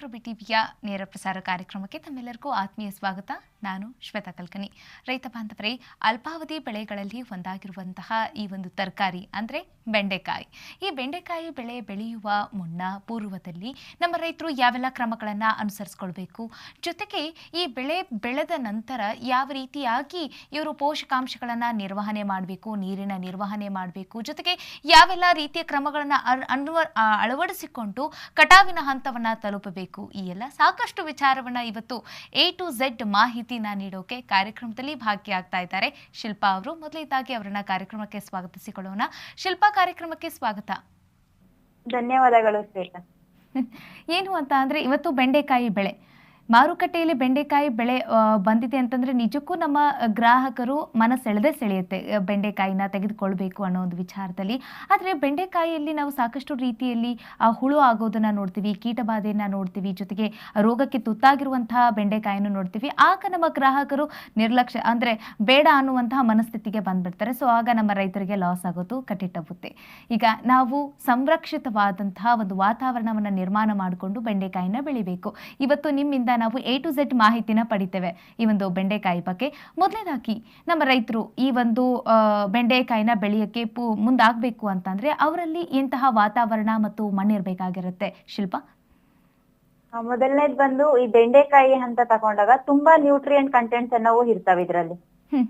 ಮೈಕ್ರೋಬಿ ಟಿವಿಯ ನೇರ ಪ್ರಸಾರ ಕಾರ್ಯಕ್ರಮಕ್ಕೆ ತಮ್ಮೆಲ್ಲರಿಗೂ ಆತ್ಮೀಯ ಸ್ವಾಗತ. ನಾನು ಶ್ವೇತಾ ಕಲ್ಕನಿ. ರೈತ ಬಾಂಧವರೇ, ಅಲ್ಪಾವಧಿ ಬೆಳೆಗಳಲ್ಲಿ ಒಂದಾಗಿರುವಂತಹ ಈ ಒಂದು ತರಕಾರಿ ಅಂದರೆ ಬೆಂಡೆಕಾಯಿ. ಈ ಬೆಂಡೆಕಾಯಿ ಬೆಳೆ ಬೆಳೆಯುವ ಮುನ್ನ ಪೂರ್ವದಲ್ಲಿ ನಮ್ಮ ರೈತರು ಯಾವೆಲ್ಲ ಕ್ರಮಗಳನ್ನು ಅನುಸರಿಸ್ಕೊಳ್ಬೇಕು? ಜೊತೆಗೆ ಈ ಬೆಳೆ ಬೆಳೆದ ನಂತರ ಯಾವ ರೀತಿಯಾಗಿ ಇವರು ಪೋಷಕಾಂಶಗಳನ್ನು ನಿರ್ವಹಣೆ ಮಾಡಬೇಕು, ನೀರಿನ ನಿರ್ವಹಣೆ ಮಾಡಬೇಕು, ಜೊತೆಗೆ ಯಾವೆಲ್ಲ ರೀತಿಯ ಕ್ರಮಗಳನ್ನು ಅನ್ವ ಅಳವಡಿಸಿಕೊಂಡು ಕಟಾವಿನ ಹಂತವನ್ನು ತಲುಪಬೇಕು ಈ ಎಲ್ಲ ಸಾಕಷ್ಟು ವಿಚಾರವನ್ನು ಇವತ್ತು ಎ ಟು ಝೆಡ್ ಮಾಹಿತಿನ ನೀಡೋಕೆ ಕಾರ್ಯಕ್ರಮದಲ್ಲಿ ಭಾಗಿಯಾಗ್ತಾ ಇದ್ದಾರೆ. ಶಿಲ್ಪಾ ಅವರು ಮೊದಲಿದ್ದಾಗಿ ಅವರನ್ನ ಕಾರ್ಯಕ್ರಮಕ್ಕೆ ಸ್ವಾಗತಿಸಿಕೊಳ್ಳೋಣ. ಶಿಲ್ಪಾ ಕಾರ್ಯಕ್ರಮಕ್ಕೆ ಸ್ವಾಗತ. ಧನ್ಯವಾದಗಳು ಏನು ಅಂತ ಅಂದ್ರೆ ಇವತ್ತು ಬೆಂಡೆಕಾಯಿ ಬೆಳೆ. ಮಾರುಕಟ್ಟೆಯಲ್ಲಿ ಬೆಂಡೆಕಾಯಿ ಬೆಳೆ ಬಂದಿದೆ ಅಂತಂದ್ರೆ ನಿಜಕ್ಕೂ ನಮ್ಮ ಗ್ರಾಹಕರು ಮನಸ್ಸೆಳೆದೇ ಸೆಳೆಯುತ್ತೆ ಬೆಂಡೆಕಾಯಿನ ತೆಗೆದುಕೊಳ್ಬೇಕು ಅನ್ನೋ ಒಂದು ವಿಚಾರದಲ್ಲಿ. ಆದರೆ ಬೆಂಡೆಕಾಯಿಯಲ್ಲಿ ನಾವು ಸಾಕಷ್ಟು ರೀತಿಯಲ್ಲಿ ಹುಳು ಆಗೋದನ್ನ ನೋಡ್ತೀವಿ, ಕೀಟಬಾಧೆಯನ್ನ ನೋಡ್ತೀವಿ, ಜೊತೆಗೆ ರೋಗಕ್ಕೆ ತುತ್ತಾಗಿರುವಂತಹ ಬೆಂಡೆಕಾಯಿನೂ ನೋಡ್ತೀವಿ. ಆಗ ನಮ್ಮ ಗ್ರಾಹಕರು ನಿರ್ಲಕ್ಷ್ಯ ಅಂದರೆ ಬೇಡ ಅನ್ನುವಂತಹ ಮನಸ್ಥಿತಿಗೆ ಬಂದ್ಬಿಡ್ತಾರೆ. ಸೊ ಆಗ ನಮ್ಮ ರೈತರಿಗೆ ಲಾಸ್ ಆಗೋದು ಕಟ್ಟಿಟ್ಟಬುತ್ತೆ ಈಗ ನಾವು ಸಂರಕ್ಷಿತವಾದಂತಹ ಒಂದು ವಾತಾವರಣವನ್ನು ನಿರ್ಮಾಣ ಮಾಡಿಕೊಂಡು ಬೆಂಡೆಕಾಯಿನ ಬೆಳಿಬೇಕು. ಇವತ್ತು ನಿಮ್ಮಿಂದ ನಾವು ಎ ಟು ಝೆಡ್ ಮಾಹಿತಿನ ಪಡಿತೇವೆ ಈ ಒಂದು ಬೆಂಡೆಕಾಯಿ ಬಗ್ಗೆ. ಮೊದಲನೇದಾಗಿ ನಮ್ಮ ರೈತರು ಈ ಒಂದು ಬೆಂಡೆಕಾಯಿನ ಬೆಳೆಯೋಕ್ಕೆ ಪೂ, ಮುಂದಾಗಬೇಕು ಅಂತಂದ್ರೆ ಅವರಲ್ಲಿ ಇಂತಹ ವಾತಾವರಣ ಮತ್ತು ಮಣ್ಣಿರಬೇಕಾಗಿರುತ್ತೆ ಶಿಲ್ಪ? ಮೊದಲನೇದ್ ಬಂದು ಈ ಬೆಂಡೆಕಾಯಿ ಅಂತ ತಗೊಂಡಾಗ ತುಂಬಾ ನ್ಯೂಟ್ರಿಯೆಂಟ್ ಕಂಟೆಂಟ್ಸ್ ಅನ್ನವು ಇರ್ತವೆ ಇದ್ರಲ್ಲಿ.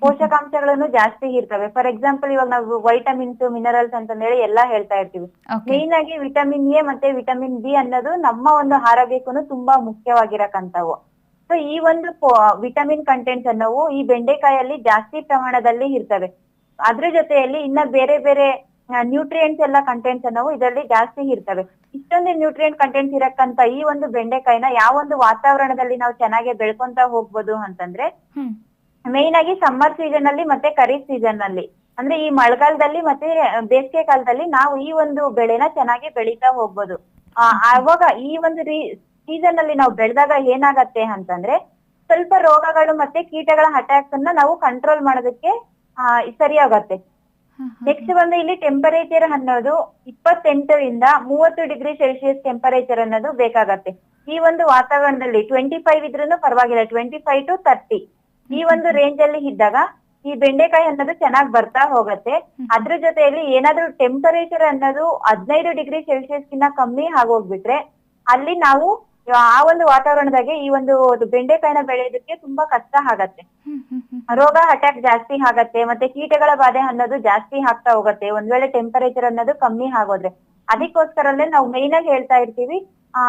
ಪೋಷಕಾಂಶಗಳನ್ನು ಜಾಸ್ತಿ ಇರ್ತವೆ. ಫಾರ್ ಎಕ್ಸಾಂಪಲ್ ಇವಾಗ ನಾವು ವೈಟಮಿನ್ಸ್ ಮಿನರಲ್ಸ್ ಅಂತ ಹೇಳಿ ಎಲ್ಲಾ ಹೇಳ್ತಾ ಇರ್ತೀವಿ. ಮೇನ್ ಆಗಿ ವಿಟಮಿನ್ ಎ ಮತ್ತೆ ವಿಟಮಿನ್ ಬಿ ಅನ್ನೋದು ನಮ್ಮ ಒಂದು ಆರೋಗ್ಯಕ್ಕೂ ತುಂಬಾ ಮುಖ್ಯವಾಗಿರಕ್ಕಂತವು ಸೊ ಈ ಒಂದು ವಿಟಮಿನ್ ಕಂಟೆಂಟ್ಸ್ ಅನ್ನೋವು ಈ ಬೆಂಡೆಕಾಯಲ್ಲಿ ಜಾಸ್ತಿ ಪ್ರಮಾಣದಲ್ಲಿ ಇರ್ತವೆ. ಅದ್ರ ಜೊತೆಯಲ್ಲಿ ಇನ್ನ ಬೇರೆ ಬೇರೆ ನ್ಯೂಟ್ರಿಯೆಂಟ್ಸ್ ಎಲ್ಲ ಕಂಟೆಂಟ್ಸ್ ಅನ್ನೋವು ಇದರಲ್ಲಿ ಜಾಸ್ತಿ ಇರ್ತವೆ. ಇಷ್ಟೊಂದು ನ್ಯೂಟ್ರಿಯೆಂಟ್ ಕಂಟೆಂಟ್ಸ್ ಇರಕ್ಕಂತ ಈ ಒಂದು ಬೆಂಡೆಕಾಯಿನ ಯಾವ ಒಂದು ವಾತಾವರಣದಲ್ಲಿ ನಾವು ಚೆನ್ನಾಗಿ ಬೆಳ್ಕೊಂತ ಹೋಗ್ಬೋದು ಅಂತಂದ್ರೆ ಮೇನ್ ಆಗಿ ಸಮ್ಮರ್ ಸೀಸನ್ ಅಲ್ಲಿ ಮತ್ತೆ ಖರೀಫ್ ಸೀಸನ್ ಅಲ್ಲಿ. ಅಂದ್ರೆ ಈ ಮಳೆಗಾಲದಲ್ಲಿ ಮತ್ತೆ ಬೇಸಿಗೆ ಕಾಲದಲ್ಲಿ ನಾವು ಈ ಒಂದು ಬೆಳೆನ ಚೆನ್ನಾಗಿ ಬೆಳೀತಾ ಹೋಗ್ಬೋದು. ಆ, ಆವಾಗ ಈ ಒಂದು ಸೀಸನ್ ಅಲ್ಲಿ ನಾವು ಬೆಳೆದಾಗ ಏನಾಗತ್ತೆ ಅಂತಂದ್ರೆ ಸ್ವಲ್ಪ ರೋಗಗಳು ಮತ್ತೆ ಕೀಟಗಳ ಅಟ್ಯಾಕ್ಸ್ ಅನ್ನ ನಾವು ಕಂಟ್ರೋಲ್ ಮಾಡೋದಕ್ಕೆ ಆ, ಸರಿ ಆಗತ್ತೆ ಹ್ಮ್, ಹ್ಮ್. ನೆಕ್ಸ್ಟ್ ಬಂದು ಇಲ್ಲಿ ಟೆಂಪರೇಚರ್ ಅನ್ನೋದು ಇಪ್ಪತ್ತೆಂಟರಿಂದ ಮೂವತ್ತು ಡಿಗ್ರಿ ಸೆಲ್ಸಿಯಸ್ ಟೆಂಪರೇಚರ್ ಅನ್ನೋದು ಬೇಕಾಗತ್ತೆ. ಈ ಒಂದು ವಾತಾವರಣದಲ್ಲಿ ಟ್ವೆಂಟಿ ಫೈವ್ ಇದ್ರೂ ಪರವಾಗಿಲ್ಲ ಟ್ವೆಂಟಿ ಫೈವ್ ಟು ತರ್ಟಿ ಈ ಒಂದು ರೇಂಜ್ ಅಲ್ಲಿ ಇದ್ದಾಗ ಈ ಬೆಂಡೆಕಾಯಿ ಅನ್ನೋದು ಚೆನ್ನಾಗಿ ಬರ್ತಾ ಹೋಗತ್ತೆ. ಅದ್ರ ಜೊತೆಯಲ್ಲಿ ಏನಾದ್ರೂ ಟೆಂಪರೇಚರ್ ಅನ್ನೋದು ಹದಿನೈದು ಡಿಗ್ರಿ ಸೆಲ್ಸಿಯಸ್ ಕಿನ್ನ ಕಮ್ಮಿ ಆಗೋಗ್ಬಿಟ್ರೆ ಅಲ್ಲಿ ನಾವು ಆ ಒಂದು ವಾತಾವರಣದಾಗೆ ಈ ಒಂದು ಬೆಂಡೆಕಾಯಿನ ಬೆಳೆಯೋದಕ್ಕೆ ತುಂಬಾ ಕಷ್ಟ ಆಗತ್ತೆ. ರೋಗ ಅಟ್ಯಾಕ್ ಜಾಸ್ತಿ ಆಗತ್ತೆ ಮತ್ತೆ ಕೀಟಗಳ ಬಾಧೆ ಅನ್ನೋದು ಜಾಸ್ತಿ ಆಗ್ತಾ ಹೋಗುತ್ತೆ. ಒಂದ್ ವೇಳೆ ಟೆಂಪರೇಚರ್ ಅನ್ನೋದು ಕಮ್ಮಿ ಆಗೋದ್ರೆ. ಅದಕ್ಕೋಸ್ಕರಲ್ಲೇ ನಾವು ಮೇನ್ ಆಗಿ ಹೇಳ್ತಾ ಇರ್ತೀವಿ ಆ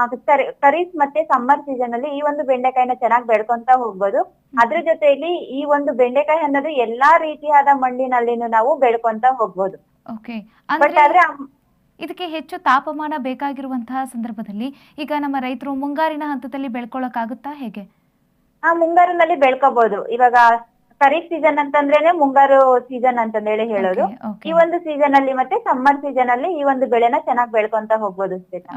ಖರೀಫ್ ಮತ್ತೆ ಸಮ್ಮರ್ ಸೀಸನ್ ಅಲ್ಲಿ ಈ ಒಂದು ಬೆಂಡೆಕಾಯಿನ ಚೆನ್ನಾಗಿ ಬೆಳ್ಕೊಂತ ಹೋಗ್ಬೋದು. ಅದ್ರ ಜೊತೆಯಲ್ಲಿ ಈ ಒಂದು ಬೆಂಡೆಕಾಯಿ ಅನ್ನೋದು ಎಲ್ಲಾ ರೀತಿಯಾದ ಮಣ್ಣಿನಲ್ಲಿನೂ ನಾವು ಬೆಳ್ಕೊಂತ ಹೋಗ್ಬೋದು. ಬಟ್ ಆದ್ರೆ ಇದಕ್ಕೆ ಹೆಚ್ಚು ತಾಪಮಾನ ಬೇಕಾಗಿರುವಂತಹ ಸಂದರ್ಭದಲ್ಲಿ ಈಗ ನಮ್ಮ ರೈತರು ಮುಂಗಾರಿನ ಹಂತದಲ್ಲಿ ಬೆಳ್ಕೊಳ್ಳೋಕ್ಕಾಗುತ್ತಾ ಹೇಗೆ? ಆ ಮುಂಗಾರಿನಲ್ಲಿ ಬೆಳ್ಕೋಬಹುದು ಇವಾಗ ಖರೀಫ್ ಸೀಸನ್ ಅಂತಂದ್ರೇನೆ ಮುಂಗಾರು ಸೀಸನ್ ಅಂತ ಅಂತಂದೇಳಿ ಹೇಳೋದು. ಈ ಒಂದು ಸೀಸನ್ ಅಲ್ಲಿ ಮತ್ತೆ ಸಮ್ಮರ್ ಸೀಸನ್ ಅಲ್ಲಿ ಈ ಒಂದು ಬೆಳೆನ ಚೆನ್ನಾಗಿ ಬೆಳ್ಕೊಂತ ಹೋಗ್ಬೋದು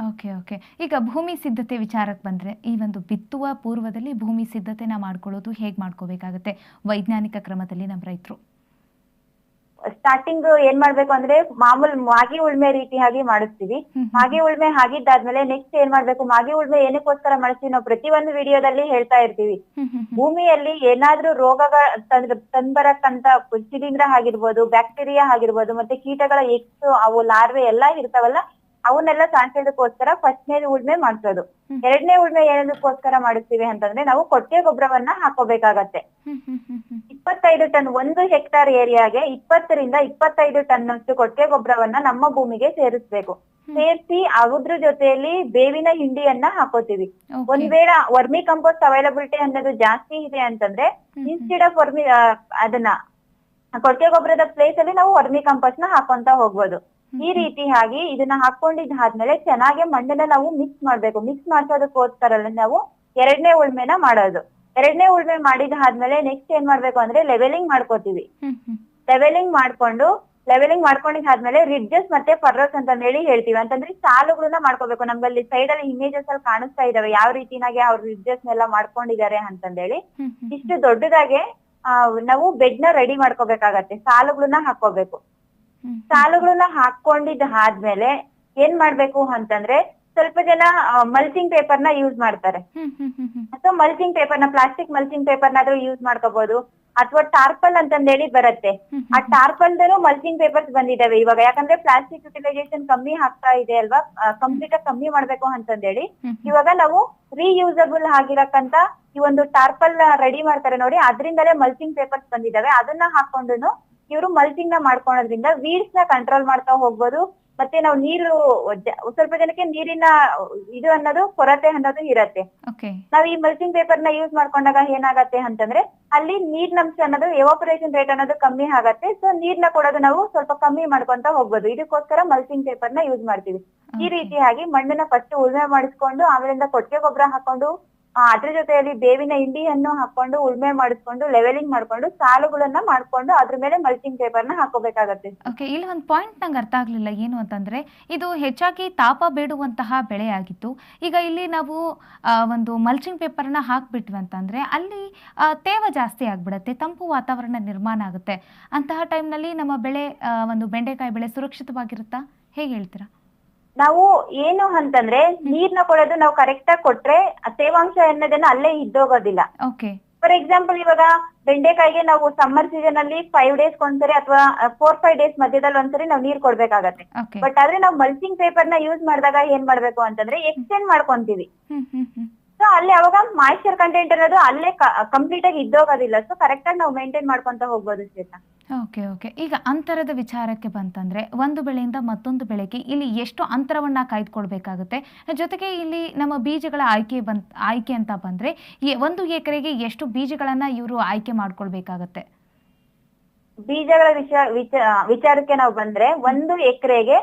ಓಕೆ ಓಕೆ ಈಗ ಭೂಮಿ ಸಿದ್ಧತೆ ವಿಚಾರಕ್ಕೆ ಬಂದ್ರೆ ಈ ಒಂದು ಬಿತ್ತುವ ಪೂರ್ವದಲ್ಲಿ ಭೂಮಿ ಸಿದ್ಧತೆನ ಮಾಡ್ಕೊಳ್ಳೋದು ಹೇಗ್ ಮಾಡ್ಕೋಬೇಕಾಗತ್ತೆ? ವೈಜ್ಞಾನಿಕ ಕ್ರಮದಲ್ಲಿ ನಮ್ಮ ರೈತರು. ಸ್ಟಾರ್ಟಿಂಗ್ ಏನ್ ಮಾಡ್ಬೇಕು ಅಂದ್ರೆ ಮಾಮೂಲ್ ಮಾಗಿ ಉಳ್ಮೆ ರೀತಿಯಾಗಿ ಮಾಡಿಸ್ತೀವಿ. ಮಾಗಿ ಉಳ್ಮೆ ಆಗಿದ್ದಾದ್ಮೇಲೆ ನೆಕ್ಸ್ಟ್ ಏನ್ ಮಾಡ್ಬೇಕು ಮಾಗಿ ಉಳ್ಮೆ ಏನಕ್ಕೋಸ್ಕರ ಮಾಡಿಸ್ತೀವಿ ನಾವು ಪ್ರತಿ ಒಂದು ವಿಡಿಯೋದಲ್ಲಿ ಹೇಳ್ತಾ ಇರ್ತೀವಿ. ಭೂಮಿಯಲ್ಲಿ ಏನಾದ್ರೂ ರೋಗಗಳ ತಂದ್ ತಂದ್ಬರಕ್ಕಂತ ಶಿಲೀಂಧ್ರ ಆಗಿರ್ಬೋದು ಬ್ಯಾಕ್ಟೀರಿಯಾ ಆಗಿರ್ಬೋದು ಮತ್ತೆ ಕೀಟಗಳ ಎಕ್ಸ್ ಅವು ಲಾರ್ವೆ ಎಲ್ಲಾ ಇರ್ತಾವಲ್ಲ ಅವನ್ನೆಲ್ಲ ಸಾಯಿಸೋದಕ್ಕೋಸ್ಕರ ಫಸ್ಟ್ನೇ ಉಳ್ಮೆ ಮಾಡ್ಸೋದು. ಎರಡನೇ ಉಳ್ಮೆ ಏನದಕ್ಕೋಸ್ಕರ ಮಾಡಿಸ್ತೀವಿ ಅಂತಂದ್ರೆ ನಾವು ಕೊಟ್ಟಿಗೆ ಗೊಬ್ಬರವನ್ನ ಹಾಕೋಬೇಕಾಗತ್ತೆ. ಇಪ್ಪತ್ತೈದು ಟನ್ ಒಂದು ಹೆಕ್ಟಾರ್ ಏರಿಯಾಗೆ ಇಪ್ಪತ್ತರಿಂದ ಇಪ್ಪತ್ತೈದು ಟನ್ ಅಷ್ಟು ಕೊಟ್ಟಿಗೆ ಗೊಬ್ಬರವನ್ನ ನಮ್ಮ ಭೂಮಿಗೆ ಸೇರಿಸ್ಬೇಕು ಸೇರಿಸಿ ಅದ್ರ ಜೊತೆಯಲ್ಲಿ ಬೇವಿನ ಹಿಂಡಿಯನ್ನ ಹಾಕೋತೀವಿ. ಒಂದ್ ವೇಳ ವರ್ಮಿ ಕಂಪೋಸ್ಟ್ ಅವೈಲಬಿಲಿಟಿ ಅನ್ನೋದು ಜಾಸ್ತಿ ಇದೆ ಅಂತಂದ್ರೆ. ಇನ್ಸ್ಟೆಡ್ ಆಫ್ ವರ್ಮಿ ಅದನ್ನ ಕೊಟ್ಟಿಗೆ ಗೊಬ್ಬರದ ಪ್ಲೇಸ್ ಅಲ್ಲಿ ನಾವು ವರ್ಮಿ ಕಂಪೋಸ್ಟ್ನ ಹಾಕೊಂತ ಹೋಗ್ಬೋದು ಈ ರೀತಿಯಾಗಿ ಇದನ್ನ ಹಾಕೊಂಡಿದ್ದಾದ್ಮೇಲೆ ಚೆನ್ನಾಗಿ ಮಣ್ಣನ್ನ ನಾವು ಮಿಕ್ಸ್ ಮಾಡ್ಬೇಕು. ಮಿಕ್ಸ್ ಮಾಡ್ಸೋದಕ್ಕೋಸ್ಕರ ನಾವು ಎರಡನೇ ಉಳ್ಮೆನ ಮಾಡೋದು. ಎರಡನೇ ಉಳ್ಮೆ ಮಾಡಿದಾದ್ಮೇಲೆ ನೆಕ್ಸ್ಟ್ ಏನ್ ಮಾಡ್ಬೇಕು ಅಂದ್ರೆ ಲೆವೆಲಿಂಗ್ ಮಾಡ್ಕೋತೀವಿ. ಲೆವೆಲಿಂಗ್ ಮಾಡ್ಕೊಂಡು ಲೆವೆಲಿಂಗ್ ಮಾಡ್ಕೊಂಡಿದ್ದಾದ್ಮೇಲೆ ರಿಡ್ಜಸ್ ಮತ್ತೆ ಫರ್ರಸ್ ಅಂತ ಹೇಳಿ ಹೇಳ್ತೀವಿ. ಅಂತಂದ್ರೆ ಸಾಲುಗಳನ್ನ ಮಾಡ್ಕೋಬೇಕು. ನಮ್ಗಲ್ಲಿ ಸೈಡ್ ಅಲ್ಲಿ ಇಮೇಜಸ್ ಅಲ್ಲಿ ಕಾಣಿಸ್ತಾ ಇದಾವೆ. ಯಾವ ರೀತಿನಾಗೆ ಅವ್ರು ರಿಡ್ಜಸ್ ನೆಲ್ಲ ಮಾಡ್ಕೊಂಡಿದ್ದಾರೆ ಅಂತಂದೇಳಿ. ಇಷ್ಟು ದೊಡ್ಡದಾಗೆ ಆ, ನಾವು ಬೆಡ್ನ ರೆಡಿ ಮಾಡ್ಕೋಬೇಕಾಗತ್ತೆ. ಸಾಲುಗಳನ್ನ ಹಾಕೋಬೇಕು. ಸಾಲುಗಳನ್ನ ಹಾಕೊಂಡಿದ್ದ ಆದ್ಮೇಲೆ ಏನ್ ಮಾಡ್ಬೇಕು ಅಂತಂದ್ರೆ ಸ್ವಲ್ಪ ಜನ ಮಲ್ಚಿಂಗ್ ಪೇಪರ್ನ ಯೂಸ್ ಮಾಡ್ತಾರೆ. ಅಥವಾ ಮಲ್ಚಿಂಗ್ ಪೇಪರ್ನ ಪ್ಲಾಸ್ಟಿಕ್ ಮಲ್ಚಿಂಗ್ ಪೇಪರ್ ನಾದ್ರೂ ಯೂಸ್ ಮಾಡ್ಕೋಬಹುದು ಅಥವಾ ಟಾರ್ಪಲ್ ಅಂತಂದೇಳಿ ಬರುತ್ತೆ. ಆ ಟಾರ್ಪಲ್ ಮಲ್ಚಿಂಗ್ ಪೇಪರ್ಸ್ ಬಂದಿದಾವೆ. ಇವಾಗ ಯಾಕಂದ್ರೆ ಪ್ಲಾಸ್ಟಿಕ್ ಯುಟಿಲೈಸೇಷನ್ ಕಮ್ಮಿ ಆಗ್ತಾ ಇದೆ ಅಲ್ವಾ? ಕಂಪ್ಲೀಟ್ ಆಗಿ ಕಮ್ಮಿ ಮಾಡ್ಬೇಕು ಅಂತಂದೇಳಿ ಇವಾಗ ನಾವು ರೀಯೂಸಬಲ್ ಆಗಿರಕ್ಕಂತ ಈ ಒಂದು ಟಾರ್ಪಲ್ ರೆಡಿ ಮಾಡ್ತಾರೆ ನೋಡಿ. ಅದರಿಂದಲೇ ಮಲ್ಚಿಂಗ್ ಪೇಪರ್ಸ್ ಬಂದಿದಾವೆ. ಅದನ್ನ ಹಾಕೊಂಡು ಇವರು ಮಲ್ಚಿಂಗ್ನ ಮಾಡ್ಕೊಳೋದ್ರಿಂದ ವೀಡ್ಸ್ನ ಕಂಟ್ರೋಲ್ ಮಾಡ್ತಾ ಹೋಗ್ಬೋದು ಮತ್ತೆ ನಾವು ನೀರು ಸ್ವಲ್ಪ ಜನಕ್ಕೆ ನೀರಿನ ಇದು ಅನ್ನೋದು ಕೊರತೆ ಅನ್ನೋದು ಇರತ್ತೆ. ನಾವು ಈ ಮಲ್ಚಿಂಗ್ ಪೇಪರ್ನ ಯೂಸ್ ಮಾಡ್ಕೊಂಡಾಗ ಏನಾಗತ್ತೆ ಅಂತಂದ್ರೆ ಅಲ್ಲಿ ನೀರಿನಂಶ ಅನ್ನೋದು ಎವಾಪರೇಷನ್ ರೇಟ್ ಅನ್ನೋದು ಕಮ್ಮಿ ಆಗತ್ತೆ ಸೊ ನೀರ್ನ ಕೊಡೋದು ನಾವು ಸ್ವಲ್ಪ ಕಮ್ಮಿ ಮಾಡ್ಕೊಂತ ಹೋಗ್ಬೋದು. ಇದಕ್ಕೋಸ್ಕರ ಮಲ್ಚಿಂಗ್ ಪೇಪರ್ನ ಯೂಸ್ ಮಾಡ್ತೀವಿ. ಈ ರೀತಿಯಾಗಿ ಮಣ್ಣನ್ನ ಫಸ್ಟ್ ಉಳುಮೆ ಮಾಡಿಸ್ಕೊಂಡು ಆಮೇಲಿಂದ ಕೊಟ್ಟಿಗೆ ಗೊಬ್ಬರ ಹಾಕೊಂಡು ಅದ್ರ ಜೊತೆಯಲ್ಲಿ ಬೇವಿನ ಹಿಂಡಿಯನ್ನು ಹಾಕೊಂಡು ಉಳ್ಮೆ ಮಾಡಿಸ್ಕೊಂಡು ಲೆವೆಲಿಂಗ್ ಮಾಡ್ಕೊಂಡು, ಸಾಲುಗಳನ್ನ ಮಾಡ್ಕೊಂಡು ಅದ್ರ ಮೇಲೆ ಮಲ್ಚಿಂಗ್ ಪೇಪರ್ನ ಹಾಕೋಬೇಕಾಗತ್ತೆ. ಓಕೆ ಇಲ್ಲಿ ಒಂದು ಪಾಯಿಂಟ್ ನಂಗೆ ಅರ್ಥ ಆಗ್ಲಿಲ್ಲ ಏನು ಅಂತಂದ್ರೆ, ಇದು ಹೆಚ್ಚಾಗಿ ತಾಪ ಬೇಡುವಂತಹ ಬೆಳೆ ಆಗಿತ್ತು ಈಗ ಇಲ್ಲಿ ನಾವು ಒಂದು ಮಲ್ಚಿಂಗ್ ಪೇಪರ್ನ ಹಾಕ್ಬಿಟ್ವಿ ಅಂತಂದ್ರೆ, ಅಲ್ಲಿ ತೇವ ಜಾಸ್ತಿ ಆಗ್ಬಿಡತ್ತೆ, ತಂಪು ವಾತಾವರಣ ನಿರ್ಮಾಣ ಆಗುತ್ತೆ. ಅಂತಹ ಟೈಮ್ನಲ್ಲಿ ನಮ್ಮ ಬೆಳೆ ಒಂದು ಬೆಂಡೆಕಾಯಿ ಬೆಳೆ ಸುರಕ್ಷಿತವಾಗಿರುತ್ತಾ? ಹೇಗೆ ಹೇಳ್ತೀರಾ? ನಾವು ಏನು ಅಂತಂದ್ರೆ ನೀರ್ನ ಕೊಡೋದು ನಾವು ಕರೆಕ್ಟ್ ಆಗಿ ಕೊಟ್ರೆ ಆ ತೇವಾಂಶ ಅನ್ನೋದನ್ನ ಅಲ್ಲೇ ಇದ್ದೋಗೋದಿಲ್ಲ. ಓಕೆ ಫಾರ್ ಎಕ್ಸಾಂಪಲ್ ಇವಾಗ ಬೆಂಡೆಕಾಯಿಗೆ ನಾವು ಸಮ್ಮರ್ ಸೀಸನ್ ಅಲ್ಲಿ ಫೈವ್ ಡೇಸ್ ಒಂದ್ಸರಿ ಅಥವಾ ಫೋರ್ ಫೈವ್ ಡೇಸ್ ಮಧ್ಯದಲ್ಲಿ ಒಂದ್ಸರಿ ನಾವು ನೀರ್ ಕೊಡ್ಬೇಕಾಗತ್ತೆ. ಬಟ್ ಆದ್ರೆ ನಾವು ಮಲ್ಚಿಂಗ್ ಪೇಪರ್ನ ಯೂಸ್ ಮಾಡಿದಾಗ ಏನ್ ಮಾಡ್ಬೇಕು ಅಂತಂದ್ರೆ ಎಕ್ಸ್ಟೆಂಡ್ ಮಾಡ್ಕೊಂತೀವಿ. ಸೊ ಅಲ್ಲಿ ಅವಾಗ ಮಾಯಿಶ್ಚರ್ ಕಂಟೆಂಟ್ ಅನ್ನೋದು ಅಲ್ಲೇ ಕಂಪ್ಲೀಟ್ ಆಗಿ ಇದ್ದೋಗೋದಿಲ್ಲ. ಸೊ ಕರೆಕ್ಟ್ ಆಗಿ ನಾವು ಮೇಂಟೈನ್ ಮಾಡ್ಕೊಂತ ಹೋಗ್ಬೋದು ಶ್ವೇತಾ. ಓಕೆ ಓಕೆ ಈಗ ಅಂತರದ ವಿಚಾರಕ್ಕೆ ಬಂತಂದ್ರೆ ಒಂದು ಬೆಳೆಯಿಂದ ಮತ್ತೊಂದು ಬೆಳೆಗೆ ಇಲ್ಲಿ ಎಷ್ಟು ಅಂತರವನ್ನ ಕಾಯ್ದುಕೊಳ್ಬೇಕಾಗುತ್ತೆ. ಜೊತೆಗೆ ಇಲ್ಲಿ ನಮ್ಮ ಬೀಜಗಳ ಆಯ್ಕೆ ಬಂತ್ ಆಯ್ಕೆ ಅಂತ ಬಂದ್ರೆ ಒಂದು ಎಕರೆಗೆ ಎಷ್ಟು ಬೀಜಗಳನ್ನ ಇವರು ಆಯ್ಕೆ ಮಾಡ್ಕೊಳ್ಬೇಕಾಗತ್ತೆ? ಬೀಜಗಳ ವಿಚಾರ ವಿಚಾರಕ್ಕೆ ನಾವು ಬಂದ್ರೆ ಒಂದು ಎಕರೆಗೆ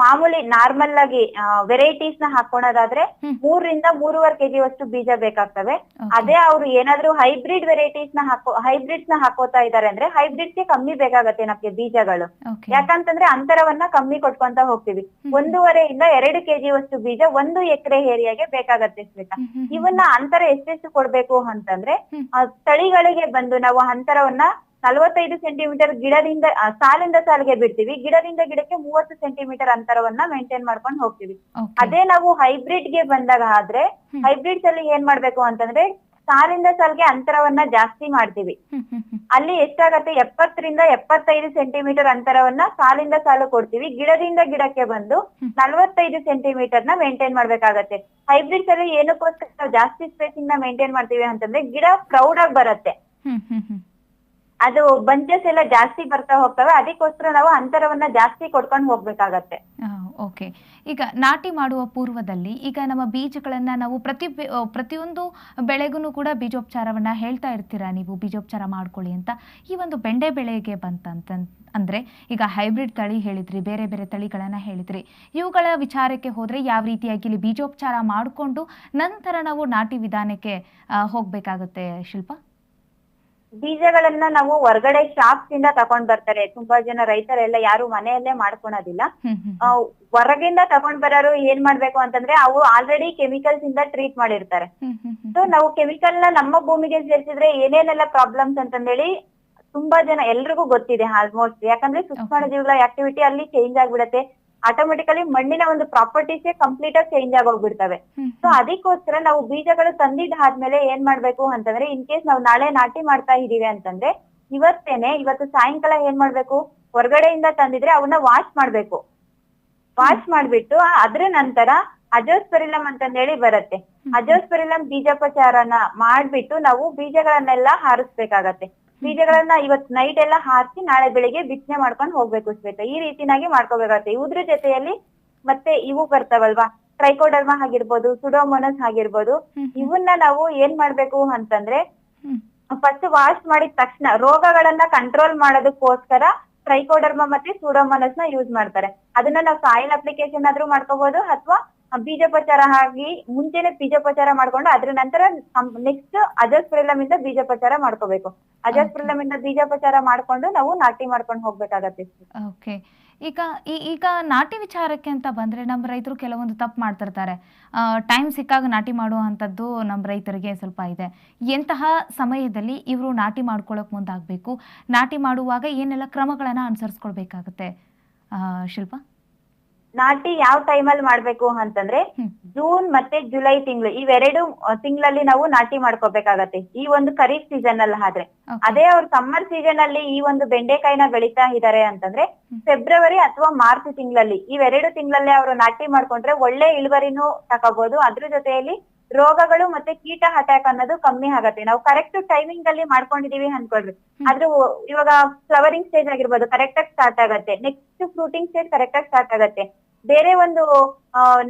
ಮಾಮೂಲಿ ನಾರ್ಮಲ್ ಆಗಿ ವೆರೈಟೀಸ್ನ ಹಾಕೋಣದಾದ್ರೆ. ಮೂರರಿಂದ ಮೂರುವರೆ ಕೆಜಿ ವಷ್ಟು ಬೀಜ ಬೇಕಾಗ್ತವೆ. ಅದೇ ಅವ್ರು ಏನಾದ್ರೂ ಹೈಬ್ರಿಡ್ ವೆರೈಟೀಸ್ನ ಹಾಕೋ ಹೈಬ್ರಿಡ್ಸ್ನ ಹಾಕೋತಾ ಇದಾರೆ ಅಂದ್ರೆ ಹೈಬ್ರಿಡ್ಸ್ಗೆ ಕಮ್ಮಿ ಬೇಕಾಗತ್ತೆ ನಮ್ಗೆ ಬೀಜಗಳು. ಯಾಕಂತಂದ್ರೆ ಅಂತರವನ್ನ ಕಮ್ಮಿ ಕೊಟ್ಕೊಂತ ಹೋಗ್ತೀವಿ. ಒಂದೂವರೆಯಿಂದ ಎರಡು ಕೆಜಿ ವಷ್ಟು ಬೀಜ ಒಂದು ಎಕರೆ ಏರಿಯಾಗೆ ಬೇಕಾಗತ್ತೆ ಶ್ವೇತಾ. ಇವನ್ನ ಅಂತರ ಎಷ್ಟೆಷ್ಟು ಕೊಡ್ಬೇಕು ಅಂತಂದ್ರೆ ತಳಿಗಳಿಗೆ ಬಂದು ನಾವು ಅಂತರವನ್ನ ನಲವತ್ತೈದು ಸೆಂಟಿಮೀಟರ್ ಗಿಡದಿಂದ ಆ, ಸಾಲಿಂದ ಸಾಲಿಗೆ ಬಿಡ್ತೀವಿ ಗಿಡದಿಂದ ಗಿಡಕ್ಕೆ ಮೂವತ್ತು ಸೆಂಟಿಮೀಟರ್ ಅಂತರವನ್ನ ಮೇಂಟೈನ್ ಮಾಡ್ಕೊಂಡು ಹೋಗ್ತೀವಿ ಅದೇ ನಾವು ಹೈಬ್ರಿಡ್ಗೆ ಬಂದಾಗ ಆದ್ರೆ. ಹೈಬ್ರಿಡ್ಸ್ ಅಲ್ಲಿ ಏನ್ ಮಾಡ್ಬೇಕು ಅಂತಂದ್ರೆ ಸಾಲಿಂದ ಸಾಲಿಗೆ ಅಂತರವನ್ನ ಜಾಸ್ತಿ ಮಾಡ್ತೀವಿ ಹ್ಮ್, ಹ್ಮ್, ಹ್ಮ್. ಅಲ್ಲಿ ಎಷ್ಟಾಗತ್ತೆ ಎಪ್ಪತ್ತರಿಂದ ಎಪ್ಪತ್ತೈದು ಸೆಂಟಿಮೀಟರ್ ಅಂತರವನ್ನ ಸಾಲಿಂದ ಸಾಲು ಕೊಡ್ತೀವಿ ಗಿಡದಿಂದ ಗಿಡಕ್ಕೆ ಬಂದು. ನಲವತ್ತೈದು ಸೆಂಟಿಮೀಟರ್ನ ಮೇಂಟೈನ್ ಮಾಡ್ಬೇಕಾಗತ್ತೆ ಹೈಬ್ರಿಡ್ಸ್ ಅಲ್ಲಿ ಏನಕ್ಕೋಸ್ಕರ ನಾವು ಜಾಸ್ತಿ ಸ್ಪೇಸಿಂಗ್ನ ಮೇಂಟೈನ್ ಮಾಡ್ತೀವಿ ಅಂತಂದ್ರೆ ಗಿಡ ಪ್ರೌಡ್ ಆಗಿ ಬರುತ್ತೆ ಹ್ಮ್, ಹ್ಮ್, ಹ್ಮ್. ಅದು ಬಂಚಸ್ ಎಲ್ಲ ಜಾಸ್ತಿ ಬರ್ತಾ ಹೋಗ್ತವೆ. ಅದಕ್ಕೋಸ್ಕರ ನಾವು ಅಂತರವನ್ನ ಜಾಸ್ತಿ ಕೊಡ್ಕೊಂಡು ಹೋಗ್ಬೇಕಾಗತ್ತೆ. ಓಕೆ ಈಗ ನಾಟಿ ಮಾಡುವ ಪೂರ್ವದಲ್ಲಿ ಈಗ ನಮ್ಮ ಬೀಜಗಳನ್ನ ನಾವು ಪ್ರತಿ ಪ್ರತಿಯೊಂದು ಬೆಳೆಗೂ ಕೂಡ ಬೀಜೋಪಚಾರವನ್ನ ಹೇಳ್ತಾ ಇರ್ತೀರಾ ನೀವು? ಬೀಜೋಪಚಾರ ಮಾಡ್ಕೊಳ್ಳಿ ಅಂತ. ಈ ಒಂದು ಬೆಂಡೆ ಬೆಳೆಗೆ ಬಂತಂತ, ಅಂದ್ರೆ ಈಗ ಹೈಬ್ರಿಡ್ ತಳಿ ಹೇಳಿದ್ರಿ, ಬೇರೆ ಬೇರೆ ತಳಿಗಳನ್ನ ಹೇಳಿದ್ರಿ. ಇವುಗಳ ವಿಚಾರಕ್ಕೆ ಹೋದ್ರೆ ಯಾವ ರೀತಿಯಾಗಿ ಇಲ್ಲಿ ಬೀಜೋಪಚಾರ ಮಾಡಿಕೊಂಡು ನಂತರ ನಾವು ನಾಟಿ ವಿಧಾನಕ್ಕೆ ಹೋಗ್ಬೇಕಾಗುತ್ತೆ ಶಿಲ್ಪ? ಬೀಜಗಳನ್ನ ನಾವು ಹೊರಗಡೆ ಶಾಪ್ಸ್ ಇಂದ ತಕೊಂಡ್ ಬರ್ತಾರೆ. ತುಂಬಾ ಜನ ರೈತರೆಲ್ಲ ಯಾರು ಮನೆಯಲ್ಲೇ ಮಾಡ್ಕೊಳೋದಿಲ್ಲ. ಹೊರಗಿಂದ ತಗೊಂಡ್ ಬರೋರು ಏನ್ ಮಾಡ್ಬೇಕು ಅಂತಂದ್ರೆ ಅವು ಆಲ್ರೆಡಿ ಕೆಮಿಕಲ್ಸ್ ಇಂದ ಟ್ರೀಟ್ ಮಾಡಿರ್ತಾರೆ. ಸೊ ನಾವು ಕೆಮಿಕಲ್ನ ನಮ್ಮ ಭೂಮಿಗೆ ಸೇರಿಸಿದ್ರೆ ಏನೇನೆಲ್ಲ ಪ್ರಾಬ್ಲಮ್ಸ್ ಅಂತಂದೇಳಿ ತುಂಬಾ ಜನ ಎಲ್ರಿಗೂ ಗೊತ್ತಿದೆ ಆಲ್ಮೋಸ್ಟ್ ಯಾಕಂದ್ರೆ ಸೂಕ್ಷ್ಮಾಣುಜೀವಿಗಳ ಆಕ್ಟಿವಿಟಿ ಅಲ್ಲಿ ಚೇಂಜ್ ಆಗ್ಬಿಡತ್ತೆ. ಆಟೋಮೆಟಿಕಲಿ ಮಣ್ಣಿನ ಒಂದು ಪ್ರಾಪರ್ಟೀಸ್ ಕಂಪ್ಲೀಟ್ ಆಗಿ ಚೇಂಜ್ ಆಗೋಗ್ಬಿಡ್ತವೆ ಸೊ ಅದಕ್ಕೋಸ್ಕರ ನಾವು ಬೀಜಗಳು ತಂದಿದ್ದಾದ್ಮೇಲೆ ಏನ್ ಮಾಡ್ಬೇಕು ಅಂತಂದ್ರೆ ಇನ್ ಕೇಸ್ ನಾವು ನಾಳೆ ನಾಟಿ ಮಾಡ್ತಾ ಇದೀವಿ ಅಂತಂದ್ರೆ ಇವತ್ತೇನೆ ಇವತ್ತು ಸಾಯಂಕಾಲ ಏನ್ ಮಾಡ್ಬೇಕು? ಹೊರಗಡೆಯಿಂದ ತಂದಿದ್ರೆ ಅವನ್ನ ವಾಶ್ ಮಾಡ್ಬೇಕು. ವಾಶ್ ಮಾಡ್ಬಿಟ್ಟು ಅದ್ರ ನಂತರ ಅಜೋಸ್ಪೆರಿಲಮ್ ಅಂತಂದೇಳಿ ಬರುತ್ತೆ. ಅಜೋಸ್ಪೆರಿಲಮ್ ಬೀಜೋಪಚಾರನ ಮಾಡ್ಬಿಟ್ಟು ನಾವು ಬೀಜಗಳನ್ನೆಲ್ಲ ಹಾರಿಸ್ಬೇಕಾಗತ್ತೆ. ಬೀಜಗಳನ್ನ ಇವತ್ ನೈಟ್ ಎಲ್ಲ ಹಾರಿಸಿ ನಾಳೆ ಬೆಳಿಗ್ಗೆ ಬಿತ್ತನೆ ಮಾಡ್ಕೊಂಡು ಹೋಗ್ಬೇಕು ಶ್ವೇತ. ಈ ರೀತಿನಾಗಿ ಮಾಡ್ಕೋಬೇಕಾಗತ್ತೆ. ಇದ್ರ ಜೊತೆಯಲ್ಲಿ ಮತ್ತೆ ಇವು ಬರ್ತಾವಲ್ವಾ? ಟ್ರೈಕೋಡರ್ಮಾ ಆಗಿರ್ಬೋದು ಸುಡೋಮೋನಸ್ ಆಗಿರ್ಬೋದು. ಇವನ್ನ ನಾವು ಏನ್ ಮಾಡ್ಬೇಕು ಅಂತಂದ್ರೆ ಫಸ್ಟ್ ವಾಶ್ ಮಾಡಿದ ತಕ್ಷಣ ರೋಗಗಳನ್ನ ಕಂಟ್ರೋಲ್ ಮಾಡೋದಕ್ಕೋಸ್ಕರ ಟ್ರೈಕೋಡರ್ಮಾ ಮತ್ತೆ ಸುಡೋಮೋನಸ್ನ ಯೂಸ್ ಮಾಡ್ತಾರೆ. ಅದನ್ನ ನಾವು ಸಾಯಿಲ್ ಅಪ್ಲಿಕೇಶನ್ ಆದ್ರೂ ಮಾಡ್ಕೋಬಹುದು ಅಥವಾ ಬೀಜೋಪಚಾರ ಆಗಿ ಮುಂಚೆನೆ ಬೀಜೋಪಚಾರ ಮಾಡ್ಕೊಂಡು ಅದ್ರ ನಂತರ ನೆಕ್ಸ್ಟ್ ಅಜಸ್ಪ್ರಿಲಮ್ ಇಂದ ಬೀಜೋಪಚಾರ ಮಾಡ್ಕೋಬೇಕು. ಅಜಸ್ಪ್ರಿಲಮ್ ಇಂದ ಬೀಜೋಪಚಾರ ಮಾಡ್ಕೊಂಡು ನಾವು ನಾಟಿ ಮಾಡ್ಕೊಂಡು ಹೋಗ್ಬೇಕಾಗತ್ತೆ. ಓಕೆ ಈಗ ಈ ಈಗ ನಾಟಿ ವಿಚಾರಕ್ಕೆ ಅಂತ ಬಂದ್ರೆ ನಮ್ಮ ರೈತರು ಕೆಲವೊಂದು ತಪ್ಪು ಮಾಡ್ತಿರ್ತಾರೆ. ಟೈಮ್ ಸಿಕ್ಕಾಗ ನಾಟಿ ಮಾಡುವಂಥದ್ದು ನಮ್ಮ ರೈತರಿಗೆ ಸ್ವಲ್ಪ ಇದೆ. ಎಂತಹ ಸಮಯದಲ್ಲಿ ಇವರು ನಾಟಿ ಮಾಡ್ಕೊಳ್ಳೋಕೆ ಮುಂದಾಗಬೇಕು? ನಾಟಿ ಮಾಡುವಾಗ ಏನೆಲ್ಲ ಕ್ರಮಗಳನ್ನು ಅನುಸರಿಸ್ಕೊಳ್ಬೇಕಾಗುತ್ತೆ? ಶಿಲ್ಪ? ನಾಟಿ ಯಾವ ಟೈಮಲ್ಲಿ ಮಾಡ್ಬೇಕು ಅಂತಂದ್ರೆ ಜೂನ್ ಮತ್ತೆ ಜುಲೈ ತಿಂಗಳು. ಇವೆರಡು ತಿಂಗಳಲ್ಲಿ ನಾವು ನಾಟಿ ಮಾಡ್ಕೋಬೇಕಾಗತ್ತೆ. ಈ ಒಂದು ಖರೀಫ್ ಸೀಸನ್ ಅಲ್ಲಿ ಆದ್ರೆ. ಅದೇ ಅವ್ರು ಸಮ್ಮರ್ ಸೀಸನ್ ಅಲ್ಲಿ ಈ ಒಂದು ಬೆಂಡೆಕಾಯಿನ ಬೆಳೀತಾ ಇದಾರೆ ಅಂತಂದ್ರೆ ಫೆಬ್ರವರಿ ಅಥವಾ ಮಾರ್ಚ್ ತಿಂಗಳಲ್ಲಿ ಇವೆರಡು ತಿಂಗಳಲ್ಲಿ ಅವರು ನಾಟಿ ಮಾಡ್ಕೊಂಡ್ರೆ ಒಳ್ಳೆ ಇಳುವರಿನೂ ತಗೋಬಹುದು ಅದ್ರ ಜೊತೆಯಲ್ಲಿ ರೋಗಗಳು ಮತ್ತೆ ಕೀಟ ಅಟ್ಯಾಕ್ ಅನ್ನೋದು ಕಮ್ಮಿ ಆಗತ್ತೆ. ನಾವು ಕರೆಕ್ಟ್ ಟೈಮಿಂಗ್ ಅಲ್ಲಿ ಮಾಡ್ಕೊಂಡಿದೀವಿ ಅನ್ಕೊಳ್ರಿ. ಆದ್ರೆ ಇವಾಗ ಫ್ಲವರಿಂಗ್ ಸ್ಟೇಜ್ ಆಗಿರ್ಬೋದು ಕರೆಕ್ಟ್ ಆಗಿ ಸ್ಟಾರ್ಟ್ ಆಗತ್ತೆ. ನೆಕ್ಸ್ಟ್ ಫ್ರೂಟಿಂಗ್ ಸ್ಟೇಜ್ ಕರೆಕ್ಟ್ ಆಗಿ ಸ್ಟಾರ್ಟ್ ಆಗತ್ತೆ. ಬೇರೆ ಒಂದು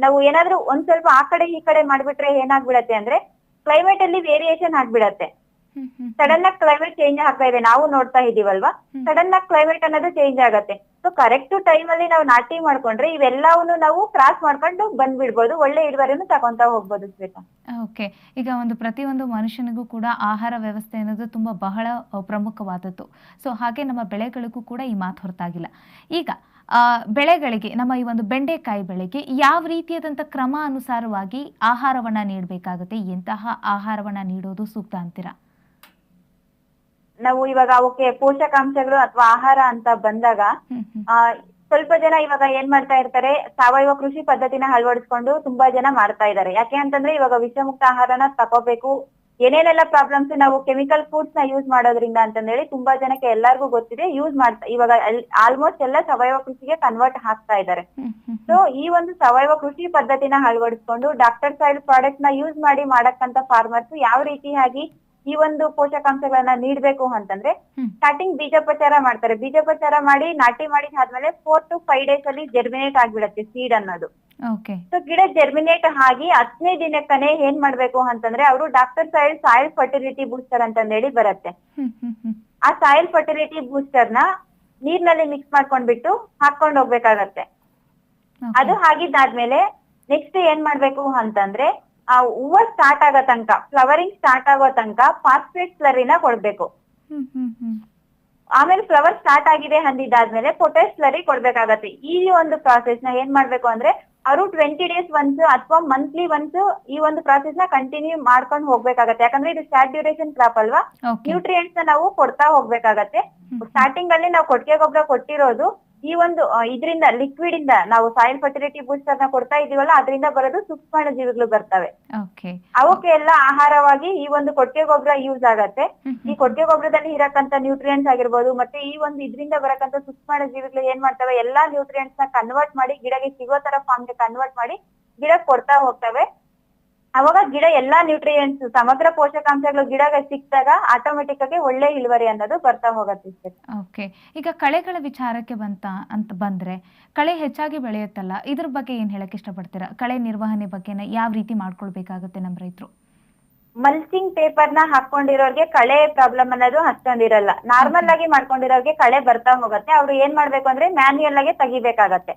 ನಾವು ಏನಾದ್ರೂ ಒಂದ್ ಸ್ವಲ್ಪ ಆ ಕಡೆ ಈ ಕಡೆ ಮಾಡ್ಬಿಟ್ರೆ ಏನಾಗ್ಬಿಡತ್ತೆ ಅಂದ್ರೆ ಕ್ಲೈಮೇಟ್ ಅಲ್ಲಿ ವೇರಿಯೇಷನ್ ಆಗ್ಬಿಡತ್ತೆ. ಸಡನ್ ಆಗಿ ಕ್ಲೈಮೇಟ್ ಚೇಂಜ್ ಆಗ್ತಾ ಇದೆ. ನಾವು ನೋಡ್ತಾ ಇದೀವಲ್ವಾ? ಸಡನ್ ಆಗಿ ಕ್ಲೈಮೇಟ್ ಅನ್ನೋದು ಚೇಂಜ್ ಆಗತ್ತೆ. ಸೊ ಕರೆಕ್ಟ್ ಟೈಮ್ ಅಲ್ಲಿ ನಾವು ನಾಟಿ ಮಾಡ್ಕೊಂಡ್ರೆ ಇವೆಲ್ಲವನ್ನು ನಾವು ಕ್ರಾಸ್ ಮಾಡ್ಕೊಂಡು ಬಂದ್ಬಿಡ್ಬೋದು. ಒಳ್ಳೆ ಇಳುವರಿನೂ ತಗೊಂತ ಹೋಗ್ಬೋದು ಶ್ವೇತಾ. ಓಕೆ. ಈಗ ಒಂದು ಪ್ರತಿಯೊಂದು ಮನುಷ್ಯನಿಗೂ ಕೂಡ ಆಹಾರ ವ್ಯವಸ್ಥೆ ಅನ್ನೋದು ತುಂಬಾ ಬಹಳ ಪ್ರಮುಖವಾದದ್ದು. ಸೊ ಹಾಗೆ ನಮ್ಮ ಬೆಳೆಗಳಿಗೂ ಕೂಡ ಈ ಮಾತು ಹೊರತಾಗಿಲ್ಲ. ಈಗ ಆ, ಬೆಳೆಗಳಿಗೆ ನಮ್ಮ ಈ ಒಂದು ಬೆಂಡೆಕಾಯಿ ಬೆಳೆಗೆ ಯಾವ ರೀತಿಯಾದಂಥ ಕ್ರಮ ಅನುಸಾರವಾಗಿ ಆಹಾರವನ್ನ ನೀಡಬೇಕಾಗುತ್ತೆ? ಎಂತಹ ಆಹಾರವನ್ನ ನೀಡೋದು ಸೂಕ್ತ ಅಂತೀರಾ? ನಾವು ಇವಾಗ ಅವಕ್ಕೆ ಪೋಷಕಾಂಶಗಳು ಅಥವಾ ಆಹಾರ ಅಂತ ಬಂದಾಗ ಸ್ವಲ್ಪ ಜನ ಇವಾಗ ಏನ್ ಮಾಡ್ತಾ ಇರ್ತಾರೆ ಸಾವಯವ ಕೃಷಿ ಪದ್ಧತಿನ ಅಳವಡಿಸ್ಕೊಂಡು ತುಂಬಾ ಜನ ಮಾಡ್ತಾ ಇದ್ದಾರೆ. ಯಾಕೆ ಅಂತಂದ್ರೆ ಇವಾಗ ವಿಷಮುಕ್ತ ಆಹಾರನ ತಗೋಬೇಕು. ಏನೇನೆಲ್ಲ ಪ್ರಾಬ್ಲಮ್ಸ್ ನಾವು ಕೆಮಿಕಲ್ ಫುಡ್ಸ್ನ ಯೂಸ್ ಮಾಡೋದ್ರಿಂದ ಅಂತಂದೇಳಿ ತುಂಬಾ ಜನಕ್ಕೆ ಎಲ್ಲರಿಗೂ ಗೊತ್ತಿದೆ ಯೂಸ್ ಮಾಡ್ತಾ ಇವಾಗ ಆಲ್ಮೋಸ್ಟ್ ಎಲ್ಲ ಸಾವಯವ ಕೃಷಿಗೆ ಕನ್ವರ್ಟ್ ಆಗ್ತಾ ಇದ್ದಾರೆ. ಸೊ ಈ ಒಂದು ಸಾವಯವ ಕೃಷಿ ಪದ್ಧತಿನ ಅಳವಡಿಸ್ಕೊಂಡು ಡಾಕ್ಟರ್ ಸಾಯಿಲ್ ಪ್ರಾಡಕ್ಟ್ನ ಯೂಸ್ ಮಾಡಿ ಮಾಡಕ್ಕಂತ ಫಾರ್ಮರ್ಸ್ ಯಾವ ರೀತಿಯಾಗಿ ಈ ಒಂದು ಪೋಷಕಾಂಶಗಳನ್ನ ನೀಡ್ಬೇಕು ಅಂತಂದ್ರೆ ಸ್ಟಾರ್ಟಿಂಗ್ ಬೀಜೋಪಚಾರ ಮಾಡ್ತಾರೆ. ಬೀಜೋಪಚಾರ ಮಾಡಿ ನಾಟಿ ಮಾಡಿದಾದ್ಮೇಲೆ ಫೋರ್ ಟು ಫೈವ್ ಡೇಸ್ ಅಲ್ಲಿ ಜರ್ಮಿನೇಟ್ ಆಗ್ಬಿಡತ್ತೆ ಸೀಡ್ ಅನ್ನೋದು. ಸೊ ಗಿಡ ಜರ್ಮಿನೇಟ್ ಆಗಿ ಹತ್ತನೇ ದಿನಕ್ಕನೆ ಏನ್ ಮಾಡ್ಬೇಕು ಅಂತಂದ್ರೆ ಅವರು doctor soil soil fertility booster ಅಂತಂದೇಳಿ ಬರುತ್ತೆ. ಆ ಸಾಯಿಲ್ ಫರ್ಟಿಲಿಟಿ ಬೂಸ್ಟರ್ನ ನೀರ್ನಲ್ಲಿ ಮಿಕ್ಸ್ ಮಾಡ್ಕೊಂಡ್ಬಿಟ್ಟು ಹಾಕೊಂಡ್ ಹೋಗ್ಬೇಕಾಗತ್ತೆ. ಅದು ಆಗಿದ್ದಾದ್ಮೇಲೆ ನೆಕ್ಸ್ಟ್ ಏನ್ ಮಾಡ್ಬೇಕು ಅಂತಂದ್ರೆ ಆ ಹೂವ ಸ್ಟಾರ್ಟ್ ಆಗೋ ತನಕ ಫ್ಲವರಿಂಗ್ ಸ್ಟಾರ್ಟ್ ಆಗೋ ತನಕ ಫಾಸ್ಫೇಟ್ ಸ್ಲರಿನ ಕೊಡ್ಬೇಕು. ಆಮೇಲೆ ಫ್ಲವರ್ ಸ್ಟಾರ್ಟ್ ಆಗಿದೆ ಅಂದಿದ್ದಾದ್ಮೇಲೆ ಪೊಟ್ಯಾಶ್ ಸ್ಲರಿ ಕೊಡ್ಬೇಕಾಗತ್ತೆ. ಈ ಒಂದು ಪ್ರಾಸೆಸ್ನ ಏನ್ ಮಾಡ್ಬೇಕು ಅಂದ್ರೆ ಅವರು ಟ್ವೆಂಟಿ ಡೇಸ್ ಒನ್ಸ್ ಅಥವಾ ಮಂತ್ಲಿ ಒನ್ಸ್ ಈ ಒಂದು ಪ್ರಾಸೆಸ್ನ ಕಂಟಿನ್ಯೂ ಮಾಡ್ಕೊಂಡು ಹೋಗ್ಬೇಕಾಗತ್ತೆ. ಯಾಕಂದ್ರೆ ಇದು ಶಾರ್ಟ್ ಡ್ಯೂರೇಷನ್ ಕ್ರಾಪ್ ಅಲ್ವಾ? ನ್ಯೂಟ್ರಿಯೆಂಟ್ಸ್ನ ನಾವು ಕೊಡ್ತಾ ಹೋಗ್ಬೇಕಾಗತ್ತೆ. ಸ್ಟಾರ್ಟಿಂಗ್ ಅಲ್ಲಿ ನಾವು ಕೊಟ್ಟಿಗೆ ಗೊಬ್ಬರ ಕೊಟ್ಟಿರೋದು ಈ ಒಂದು ಇದರಿಂದ ಲಿಕ್ವಿಡ್ ಇಂದ ನಾವು ಸಾಯಿಲ್ ಫರ್ಟಿಲಿಟಿ ಬೂಸ್ಟರ್ನ ಕೊಡ್ತಾ ಇದೀವಲ್ಲ ಅದರಿಂದ ಬರೋದು ಸೂಕ್ಷ್ಮ ಜೀವಿಗಳು ಬರ್ತವೆ. ಓಕೆ. ಅವಕ್ಕೆ ಎಲ್ಲ ಆಹಾರವಾಗಿ ಈ ಒಂದು ಕೊಟ್ಟಿಗೆ ಗೊಬ್ಬರ ಯೂಸ್ ಆಗತ್ತೆ. ಈ ಕೊಟ್ಟಿಗೆ ಗೊಬ್ಬರದಲ್ಲಿ ಇರಕ್ಕಂತ ನ್ಯೂಟ್ರಿಯೆಂಟ್ಸ್ ಆಗಿರ್ಬೋದು ಮತ್ತೆ ಈ ಒಂದು ಇದರಿಂದ ಬರಕ್ಕಂತ ಸೂಕ್ಷ್ಮ ಜೀವಿಗಳು ಏನ್ ಮಾಡ್ತವೆ ಎಲ್ಲಾ ನ್ಯೂಟ್ರಿಯೆಂಟ್ಸ್ನ ಕನ್ವರ್ಟ್ ಮಾಡಿ ಗಿಡಕ್ಕೆ ಸಿಗೋ ತರ ಫಾರ್ಮ್ಗೆ ಕನ್ವರ್ಟ್ ಮಾಡಿ ಗಿಡಕ್ಕೆ ಕೊಡ್ತಾ ಹೋಗ್ತವೆ. ಅವಾಗ ಗಿಡ ಎಲ್ಲಾ ನ್ಯೂಟ್ರಿಯೆಂಟ್ಸ್ ಸಮಗ್ರ ಪೋಷಕಾಂಶಗಳು ಗಿಡಗೆ ಸಿಕ್ಕಿದಾಗ ಆಟೋಮೆಟಿಕ್ ಆಗಿ ಒಳ್ಳೆ ಇಳುವರಿ ಅನ್ನೋದು ಬರ್ತಾ ಹೋಗತ್ತೆ ಓಕೆ ಈಗ ಕಳೆಗಳ ವಿಚಾರಕ್ಕೆ ಬಂತ, ಅಂತ ಬಂದ್ರೆ ಕಳೆ ಹೆಚ್ಚಾಗಿ ಬೆಳೆಯುತ್ತಲ್ಲ, ಇದ್ರ ಬಗ್ಗೆ ಏನ್ ಹೇಳಕ್ ಇಷ್ಟಪಡ್ತೀರಾ? ಕಳೆ ನಿರ್ವಹಣೆ ಬಗ್ಗೆನ ಯಾವ ರೀತಿ ಮಾಡ್ಕೊಳ್ಬೇಕಾಗುತ್ತೆ ನಮ್ಮ ರೈತರು? ಮಲ್ಚಿಂಗ್ ಪೇಪರ್ನ ಹಾಕೊಂಡಿರೋರ್ಗೆ ಕಳೆ ಪ್ರಾಬ್ಲಮ್ ಅನ್ನೋದು ಅಷ್ಟೊಂದಿರಲ್ಲ ನಾರ್ಮಲ್ ಆಗಿ ಮಾಡ್ಕೊಂಡಿರೋರ್ಗೆ ಕಳೆ ಬರ್ತಾ ಹೋಗತ್ತೆ. ಅವ್ರು ಏನ್ ಮಾಡ್ಬೇಕು ಅಂದ್ರೆ ಮ್ಯಾನ್ಯಲ್ ಆಗಿ ತೆಗಿಬೇಕಾಗತ್ತೆ.